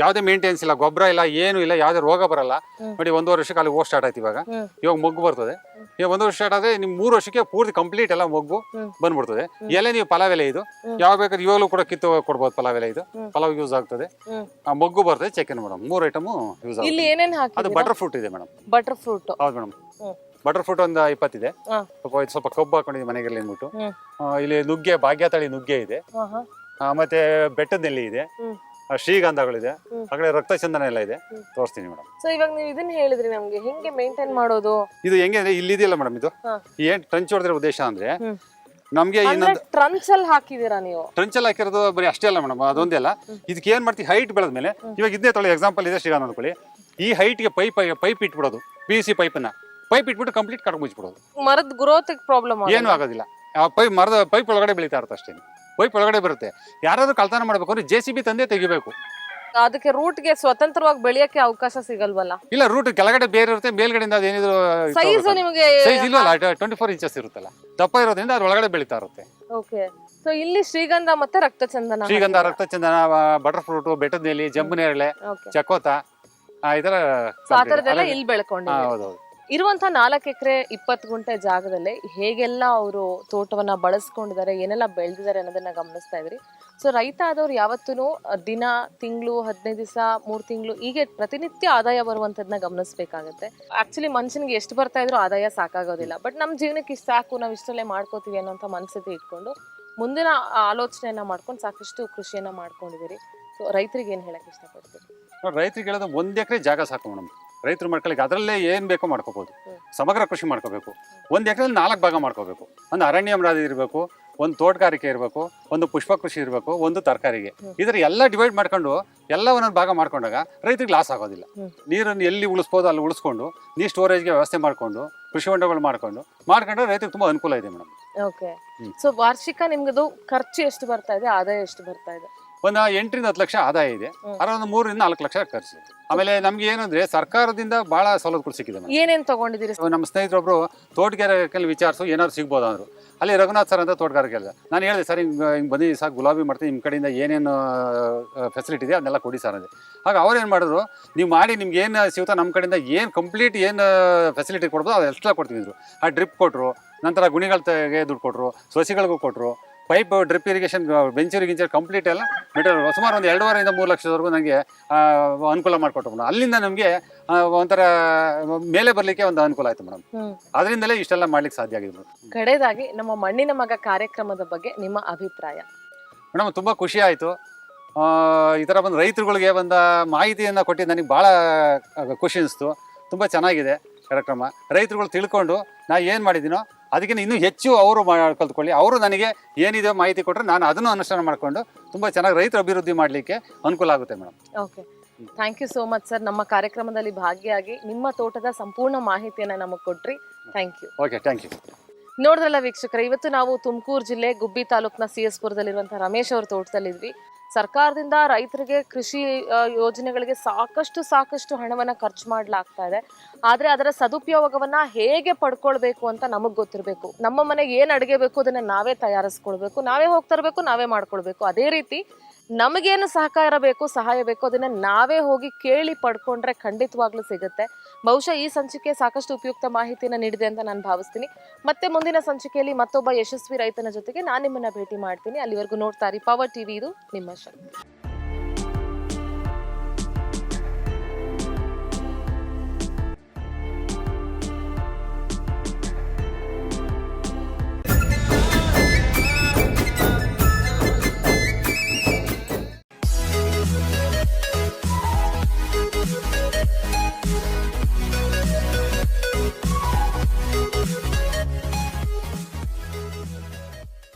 ಯಾವುದೇ ಮೇಂಟೆನ್ಸ್ ಇಲ್ಲ ಗೊಬ್ಬರ ಇಲ್ಲ ಏನು ಇಲ್ಲ ಯಾವ್ದೇ ರೋಗ ಬರಲ್ಲ. ನೋಡಿ ಒಂದು ವರ್ಷಕ್ಕೆ ಅಲ್ಲಿ ಹೋಗಿ ಸ್ಟಾರ್ಟ್ ಆಯ್ತು ಇವಾಗ. ಇವಾಗ ಮೊಗ್ಗು ಬರ್ತದೆ. ಈಗ ಒಂದು ವರ್ಷ ಸ್ಟಾರ್ಟ್ ಆದ್ರೆ ನಿಮ್ ಮೂರು ವರ್ಷಕ್ಕೆ ಪೂರ್ತಿ ಕಂಪ್ಲೀಟ್ ಎಲ್ಲ ಮೊಗ್ಗು. ಬಂದ್ಬಿಡ್ತದೆ. ಎಲೆ ನೀವು ಪಲಾವ್ ಎಲೆ ಇದು. ಯಾವ ಬೇಕಾದ್ರೆ ಇವಾಗಲೂ ಕೂಡ ಕಿತ್ತು ಕೊಡ್ಬೋದು ಪಲಾವ್ ಎಲೆ ಇದು. ಪಲಾವ್ ಯೂಸ್ ಆಗ್ತದೆ. ಆ ಮೊಗ್ಗು ಬರ್ತದೆ ಚಿಕನ್ ಮೇಡಮ್ ಮೂರು ಐಟಮ್ ಯೂಸ್ ಆಗುತ್ತೆ ಅದು ಬಟರ್ ಫ್ರೂಟ್ ಇದೆ ಮೇಡಮ್ ಬಟರ್ ಫ್ರೂಟ್ ಹೌದು ಮೇಡಮ್ ಬಟರ್ ಫ್ರೂಟ್ ಒಂದು ಇಪ್ಪತ್ತಿದೆ. ಸ್ವಲ್ಪ ಕಬ್ಬು ಹಾಕೊಂಡಿದ್ದೆ ಮನೆಗೆಲ್ಲ ಅಂದ್ಬಿಟ್ಟು. ಇಲ್ಲಿ ನುಗ್ಗೆ ಭಾಗ್ಯ ತಳಿ ನುಗ್ಗೆ ಇದೆ. ಮತ್ತೆ ಬೆಟ್ಟದ ನೆಲ್ಲಿ ಇದೆ. ಆ ಶ್ರೀಗಂಧಗಳಿದೆ. ಆ ಕಡೆ ರಕ್ತ ಚಂದನ ಎಲ್ಲ ಇದೆ. ತೋರಿಸ್ತೀನಿ ಮೇಡಮ್. ಸೊ ಇವಾಗ ನೀವು ಇದನ್ನ ಹೇಳಿದ್ರಿ ನಮ್ಗೆ ಹೆಂಗೆ ಮೇಂಟೈನ್ ಮಾಡೋದು? ಇದು ಹೆಂಗೆ ಅಂದ್ರೆ ಇಲ್ಲಿದೆಯಲ್ಲ ಮೇಡಮ್ ಇದು? ಹಾ. ಏನ್ ಟ್ರಂಚ್ ಹೊಡೆದಿರೋ ಉದ್ದೇಶ ಅಂದ್ರೆ. ನಮ್ಗೆ ಅಂದ್ರೆ ಇನ್ನೊಂದು ಟ್ರಂಚ್ ಅಲ್ಲಿ ಹಾಕಿದೀರಾ ನೀವು ಟ್ರಂಚಲ್ಲಿ ಹಾಕಿರೋದು ಬರೀ ಅಷ್ಟೇ ಅಲ್ಲ ಮೇಡಮ್ ಅದೊಂದೇ ಅಲ್ಲ. ಇದಕ್ಕೆ ಏನ್ ಮಾಡ್ತೀವಿ ಹೈಟ್ ಬೆಳೆದ್ಮೇಲೆ ಇವಾಗ ಇದನ್ನೇ ತೊಳೆ ಎಕ್ಸಾಂಪಲ್ ಇದೆ ಶ್ರೀಗಂಧ ಅನ್ಕೊಳ್ಳಿ ಈ ಹೈಟ್ಗೆ ಪೈಪ್ ಪೈಪ್ ಇಟ್ಬಿಡೋದು ಪಿ ಸಿ ಪೈಪನ್ನ ಪೈಪ್ ಇಟ್ಬಿಟ್ಟು ಕಂಪ್ಲೀಟ್ ಕಟ್ ಮುಚ್ಚಿಬಿಡೋದು ಮರದ ಗ್ರೋತ್ ಪ್ರಾಬ್ಲಮ್ ಏನು ಆಗೋದಿಲ್ಲ. ಆ ಪೈಪ್ ಮರದ ಪೈಪ್ ಒಳಗಡೆ ಬೆಳೀತಾ ಇರುತ್ತೆ ಅಷ್ಟೇ. ಪೈಪ್ ಒಳಗಡೆ ಬರುತ್ತೆ. ಯಾರಾದ್ರೂ ಕಳ್ತನ ಮಾಡ್ಬೇಕು ಅಂದ್ರೆ ಜೆ ಸಿ ಬಿ ತಂದೆ ತೆಗಿಬೇಕು. ಅದಕ್ಕೆ ರೂಟ್ಗೆ ಸ್ವತಂತ್ರವಾಗಿ ಬೆಳೆಯಕ್ಕೆ ಅವಕಾಶ ಸಿಗಲ್ವಲ್ಲ? ಇಲ್ಲ ರೂಟ್ ಕೆಳಗಡೆ ಬೇರೆ ಇರುತ್ತೆ ಮೇಲ್ಗಡೆಯಿಂದ ಅದೇನಿದ್ರು ಸೈಜ್ ನಿಮಗೆ ಸೈಜ್ ಇಲ್ವಲ್ಲ ಟ್ವೆಂಟಿ ಫೋರ್ ಇಂಚಸ್ ಇರುತ್ತಲ್ಲ. ದಪ್ಪ ಇರೋದ್ರಿಂದ ಅದ್ರ ಒಳಗಡೆ ಬೆಳೀತಾ ಇರುತ್ತೆ. ಓಕೆ ಸೊ ಇಲ್ಲಿ ಶ್ರೀಗಂಧ ಮತ್ತೆ ರಕ್ತಚಂದನ ಶ್ರೀಗಂಧ ರಕ್ತ ಚಂದನ ಬಟರ್ ಫ್ರೂಟ್ ಬೆಟ್ಟದ ನೇಲಿ ಜಂಬು ನೇರಳೆ ಚಕೋತ ಆ, ಈ ತರ ಆ ಥರದ್ದೆಲ್ಲ ಇಲ್ಲಿ ಬೆಳ್ಕೊಂಡು ಹೌದೌದು. ಇರುವಂತ ನಾಲ್ಕು ಎಕರೆ ಇಪ್ಪತ್ತು ಗುಂಟೆ ಜಾಗದಲ್ಲಿ ಹೇಗೆಲ್ಲ ಅವರು ತೋಟವನ್ನ ಬಳಸ್ಕೊಂಡಿದ್ದಾರೆ, ಏನೆಲ್ಲ ಬೆಳೆದಿದ್ದಾರೆ ಅನ್ನೋದನ್ನ ಗಮನಿಸ್ತಾ ಇದ್ರಿ ಸೊ ರೈತ ಆದವ್ರು ಯಾವತ್ತೂ ದಿನ, ತಿಂಗಳು, ಹದಿನೈದು ದಿವಸ, ಮೂರು ತಿಂಗಳು ಹೀಗೆ ಪ್ರತಿನಿತ್ಯ ಆದಾಯ ಬರುವಂಥದ್ದನ್ನ ಗಮನಿಸ್ಬೇಕಾಗತ್ತೆ. ಆಕ್ಚುಲಿ ಮನುಷ್ಯನಿಗೆ ಎಷ್ಟು ಬರ್ತಾ ಇದ್ರೂ ಆದಾಯ ಸಾಕಾಗೋದಿಲ್ಲ. ಬಟ್ ನಮ್ಮ ಜೀವನಕ್ಕೆ ಇಷ್ಟು ಸಾಕು, ನಾವು ಇಷ್ಟಲ್ಲೇ ಮಾಡ್ಕೋತೀವಿ ಅನ್ನೋಂಥ ಮನಸ್ಥಿತಿ ಇಟ್ಕೊಂಡು ಮುಂದಿನ ಆಲೋಚನೆಯನ್ನ ಮಾಡ್ಕೊಂಡು ಸಾಕಷ್ಟು ಕೃಷಿಯನ್ನ ಮಾಡ್ಕೊಂಡಿದ್ದೀರಿ. ಸೊ ರೈತರಿಗೆ ಏನು ಹೇಳಕ್ ಇಷ್ಟಪಡ್ತೀರಿ? ರೈತರಿಗೆ ಹೇಳೋದು ಒಂದು ಎಕರೆ ಜಾಗ ಸಾಕು ಮೇಡಮ್. ರೈತರು ಮಾಡ್ಕೊಳ್ಳಿ ಅದರಲ್ಲೇ ಏನ್ ಬೇಕೋ ಮಾಡ್ಕೋಬಹುದು ಸಮಗ್ರ ಕೃಷಿ ಮಾಡ್ಕೋಬೇಕು. ಒಂದ್ ಎಕರೆಯಲ್ಲಿ ನಾಲ್ಕು ಭಾಗ ಮಾಡ್ಕೋಬೇಕು. ಒಂದು ಅರಣ್ಯ ಮರಾದಿ ಇರಬೇಕು ಒಂದು ತೋಟಗಾರಿಕೆ ಇರಬೇಕು ಒಂದು ಪುಷ್ಪ ಕೃಷಿ ಇರಬೇಕು ಒಂದು ತರಕಾರಿಗೆ. ಇದರ ಎಲ್ಲ ಡಿವೈಡ್ ಮಾಡ್ಕೊಂಡು ಎಲ್ಲ ಒಂದೊಂದು ಭಾಗ ಮಾಡ್ಕೊಂಡಾಗ ರೈತರಿಗೆ ಲಾಸ್ ಆಗೋದಿಲ್ಲ. ನೀರನ್ನು ಎಲ್ಲಿ ಉಳಿಸ್ಬೋದು ಅಲ್ಲಿ ಉಳಿಸ್ಕೊಂಡು ನೀರು ಸ್ಟೋರೇಜ್ಗೆ ವ್ಯವಸ್ಥೆ ಮಾಡ್ಕೊಂಡು ಕೃಷಿ ಹೊಂಡಗಳು ಮಾಡ್ಕೊಂಡು ಮಾಡ್ಕೊಂಡ್ರೆ ರೈತರಿಗೆ ತುಂಬಾ ಅನುಕೂಲ ಇದೆ ಮೇಡಮ್. ಓಕೆ. ಸೊ ವಾರ್ಷಿಕ ನಿಮ್ಗದು ಖರ್ಚು ಎಷ್ಟು ಬರ್ತಾ ಇದೆ ಆದಾಯ ಎಷ್ಟು ಬರ್ತಾ ಇದೆ? ಒಂದು ಎಂಟರಿಂದ ಹತ್ತು ಲಕ್ಷ ಆದಾಯ ಇದೆ. ಅದರೊಂದು ಅದರ ಒಂದು ಮೂರರಿಂದ ನಾಲ್ಕು ಲಕ್ಷ ಖರ್ಚು. ಆಮೇಲೆ ನಮ್ಗೆ ಏನಂದ್ರೆ ಸರ್ಕಾರದಿಂದ ಬಹಳ ಸವಲತ್ತುಗಳು ಸಿಕ್ಕಿದೆ ಏನೇನು ಏನೇನ್ ತಗೊಂಡಿದ್ದೀರಿ ನಮ್ಮ ಸ್ನೇಹಿತರೊಬ್ರು ತೋಟಗಾರಿಕೆಯಲ್ಲಿ ವಿಚಾರಿಸು ಏನಾದ್ರು ಸಿಗ್ಬೋದು ಅಂದರು. ಅಲ್ಲಿ ರಘುನಾಥ್ ಸರ್ ಅಂತ ತೋಟಗಾರಿಕೆ ನಾನು ಹೇಳಿದೆ ಸರ್ ಹಿಂಗೆ ಹಿಂಗೆ ಬಂದು ಸರ್ ಗುಲಾಬಿ ಮಾಡ್ತೀನಿ ನಿಮ್ಮ ಕಡೆಯಿಂದ ಏನೇನು ಫೆಸಿಲಿಟಿ ಇದೆ ಅದನ್ನೆಲ್ಲ ಕೊಡಿ ಸರ್ ಅಂದೆ. ಆಗ ಅವ್ರು ಏನು ಮಾಡಿದ್ರು ನೀವು ಮಾಡಿ ನಿಮ್ಗೆ ಏನು ಸಿಗುತ್ತೋ ನಮ್ಮ ಕಡೆಯಿಂದ ಏನು ಕಂಪ್ಲೀಟ್ ಏನು ಫೆಸಿಲಿಟಿ ಕೊಡ್ಬೋದು ಅದು ಎಷ್ಟೆಲ್ಲ ಕೊಡ್ತೀವಿ ಅಂದ್ರು ಆ ಡ್ರಿಪ್ ಕೊಟ್ಟರು ನಂತರ ಗುಣಿಗಳ ತೆಗೆ ದುಡ್ಡು ಕೊಟ್ಟರು ಸಸಿಗಳಿಗೂ ಕೊಟ್ಟರು ಪೈಪ್ ಡ್ರಿಪ್ ಇರಿಗೇಷನ್ ಬೆಂಚೂರಿ ಗಿಂಚರ್ ಕಂಪ್ಲೀಟ್ ಎಲ್ಲ ಮೆಟೀರಿಯಲ್ ಸುಮಾರು ಒಂದು ಎರಡೂವರೆಯಿಂದ ಮೂರು ಲಕ್ಷದವರೆಗೂ ನನಗೆ ಅನುಕೂಲ ಮಾಡಿಕೊಟ್ಟು ಮೇಡಮ್ ಅಲ್ಲಿಂದ ನಮಗೆ ಒಂಥರ ಮೇಲೆ ಬರಲಿಕ್ಕೆ ಒಂದು ಅನುಕೂಲ ಆಯಿತು ಮೇಡಮ್ ಅದರಿಂದಲೇ ಇಷ್ಟೆಲ್ಲ ಮಾಡ್ಲಿಕ್ಕೆ ಸಾಧ್ಯ ಆಗಿದೆ ಮೇಡಮ್ ಕಡೆದಾಗಿ ನಮ್ಮ ಮಣ್ಣಿನ ಮಗ ಕಾರ್ಯಕ್ರಮದ ಬಗ್ಗೆ ನಿಮ್ಮ ಅಭಿಪ್ರಾಯ? ಮೇಡಮ್ ತುಂಬ ಖುಷಿ ಆಯಿತು. ಈ ಥರ ಬಂದು ರೈತರುಗಳಿಗೆ ಒಂದು ಮಾಹಿತಿಯನ್ನು ಕೊಟ್ಟಿದ್ದು ನನಗೆ ಭಾಳ ಖುಷಿ ಅನಿಸ್ತು. ತುಂಬ ಚೆನ್ನಾಗಿದೆ ಕಾರ್ಯಕ್ರಮ. ರೈತರುಗಳು ತಿಳ್ಕೊಂಡು ನಾ ಏನು ಮಾಡಿದ್ದೀನೋ ಅದಕ್ಕಿಂತ ಇನ್ನೂ ಹೆಚ್ಚು ಅವರು ಕಲ್ತ್ಕೊಳ್ಳಿ. ಅವರು ನನಗೆ ಏನಿದೆ ಮಾಹಿತಿ ಕೊಟ್ಟರೆ ನಾನು ಅದನ್ನು ಅನುಷ್ಠಾನ ಮಾಡಿಕೊಂಡು ತುಂಬ ಚೆನ್ನಾಗಿ ರೈತರ ಅಭಿವೃದ್ಧಿ ಮಾಡಲಿಕ್ಕೆ ಅನುಕೂಲ ಆಗುತ್ತೆ madam. Okay thank you so much sir ನಮ್ಮ ಕಾರ್ಯಕ್ರಮದಲ್ಲಿ ಭಾಗಿಯಾಗಿ ನಿಮ್ಮ ತೋಟದ ಸಂಪೂರ್ಣ ಮಾಹಿತಿಯನ್ನ ನಮಗೆ ಕೊಟ್ರಿ. Thank you okay thank you ನೋಡಿದ್ರಲ್ಲ ವೀಕ್ಷಕರ ಇವತ್ತು ನಾವು ತುಮಕೂರು ಜಿಲ್ಲೆ ಗುಬ್ಬಿ ತಾಲೂಕಿನ ಸಿ ಎಸ್ ಪುರದಲ್ಲಿರುವಂತಹ ರಮೇಶ್ ಅವ್ರ ತೋಟದಲ್ಲಿದ್ವಿ. ಸರ್ಕಾರದಿಂದ ರೈತರಿಗೆ ಕೃಷಿ ಯೋಜನೆಗಳಿಗೆ ಸಾಕಷ್ಟು ಸಾಕಷ್ಟು ಹಣವನ್ನ ಖರ್ಚು ಮಾಡಲಾಗ್ತಾ ಇದೆ. ಆದರೆ ಅದರ ಸದುಪಯೋಗವನ್ನ ಹೇಗೆ ಪಡ್ಕೊಳ್ಬೇಕು ಅಂತ ನಮಗೆ ಗೊತ್ತಿರಬೇಕು. ನಮ್ಮ ಮನೆಗೆ ಏನು ಅಡುಗೆ ಬೇಕು ಅದನ್ನ ನಾವೇ ತಯಾರಿಸ್ಕೊಳ್ಬೇಕು. ನಾವೇ ಹೋಗ್ತಾ ಇರಬೇಕು, ನಾವೇ ಮಾಡ್ಕೊಳ್ಬೇಕು. ಅದೇ ರೀತಿ ನಮಗೇನು ಸಹಕಾರ ಬೇಕು, ಸಹಾಯ ಬೇಕು, ಅದನ್ನ ನಾವೇ ಹೋಗಿ ಕೇಳಿ ಪಡ್ಕೊಂಡ್ರೆ ಖಂಡಿತವಾಗ್ಲೂ ಸಿಗುತ್ತೆ. ಬಹುಶಃ ಈ ಸಂಚಿಕೆ ಸಾಕಷ್ಟು ಉಪಯುಕ್ತ ಮಾಹಿತಿಯನ್ನು ನೀಡಿದೆ ಅಂತ ನಾನು ಭಾವಿಸ್ತೀನಿ. ಮತ್ತೆ ಮುಂದಿನ ಸಂಚಿಕೆಯಲ್ಲಿ ಮತ್ತೊಬ್ಬ ಯಶಸ್ವಿ ರೈತನ ಜೊತೆಗೆ ನಾನು ನಿಮ್ಮನ್ನ ಭೇಟಿ ಮಾಡ್ತೀನಿ. ಅಲ್ಲಿವರೆಗೂ ನೋಡ್ತಾ ಪವರ್ ಟಿವಿ ಇದು ನಿಮ್ಮ ಶಕ್ತಿ.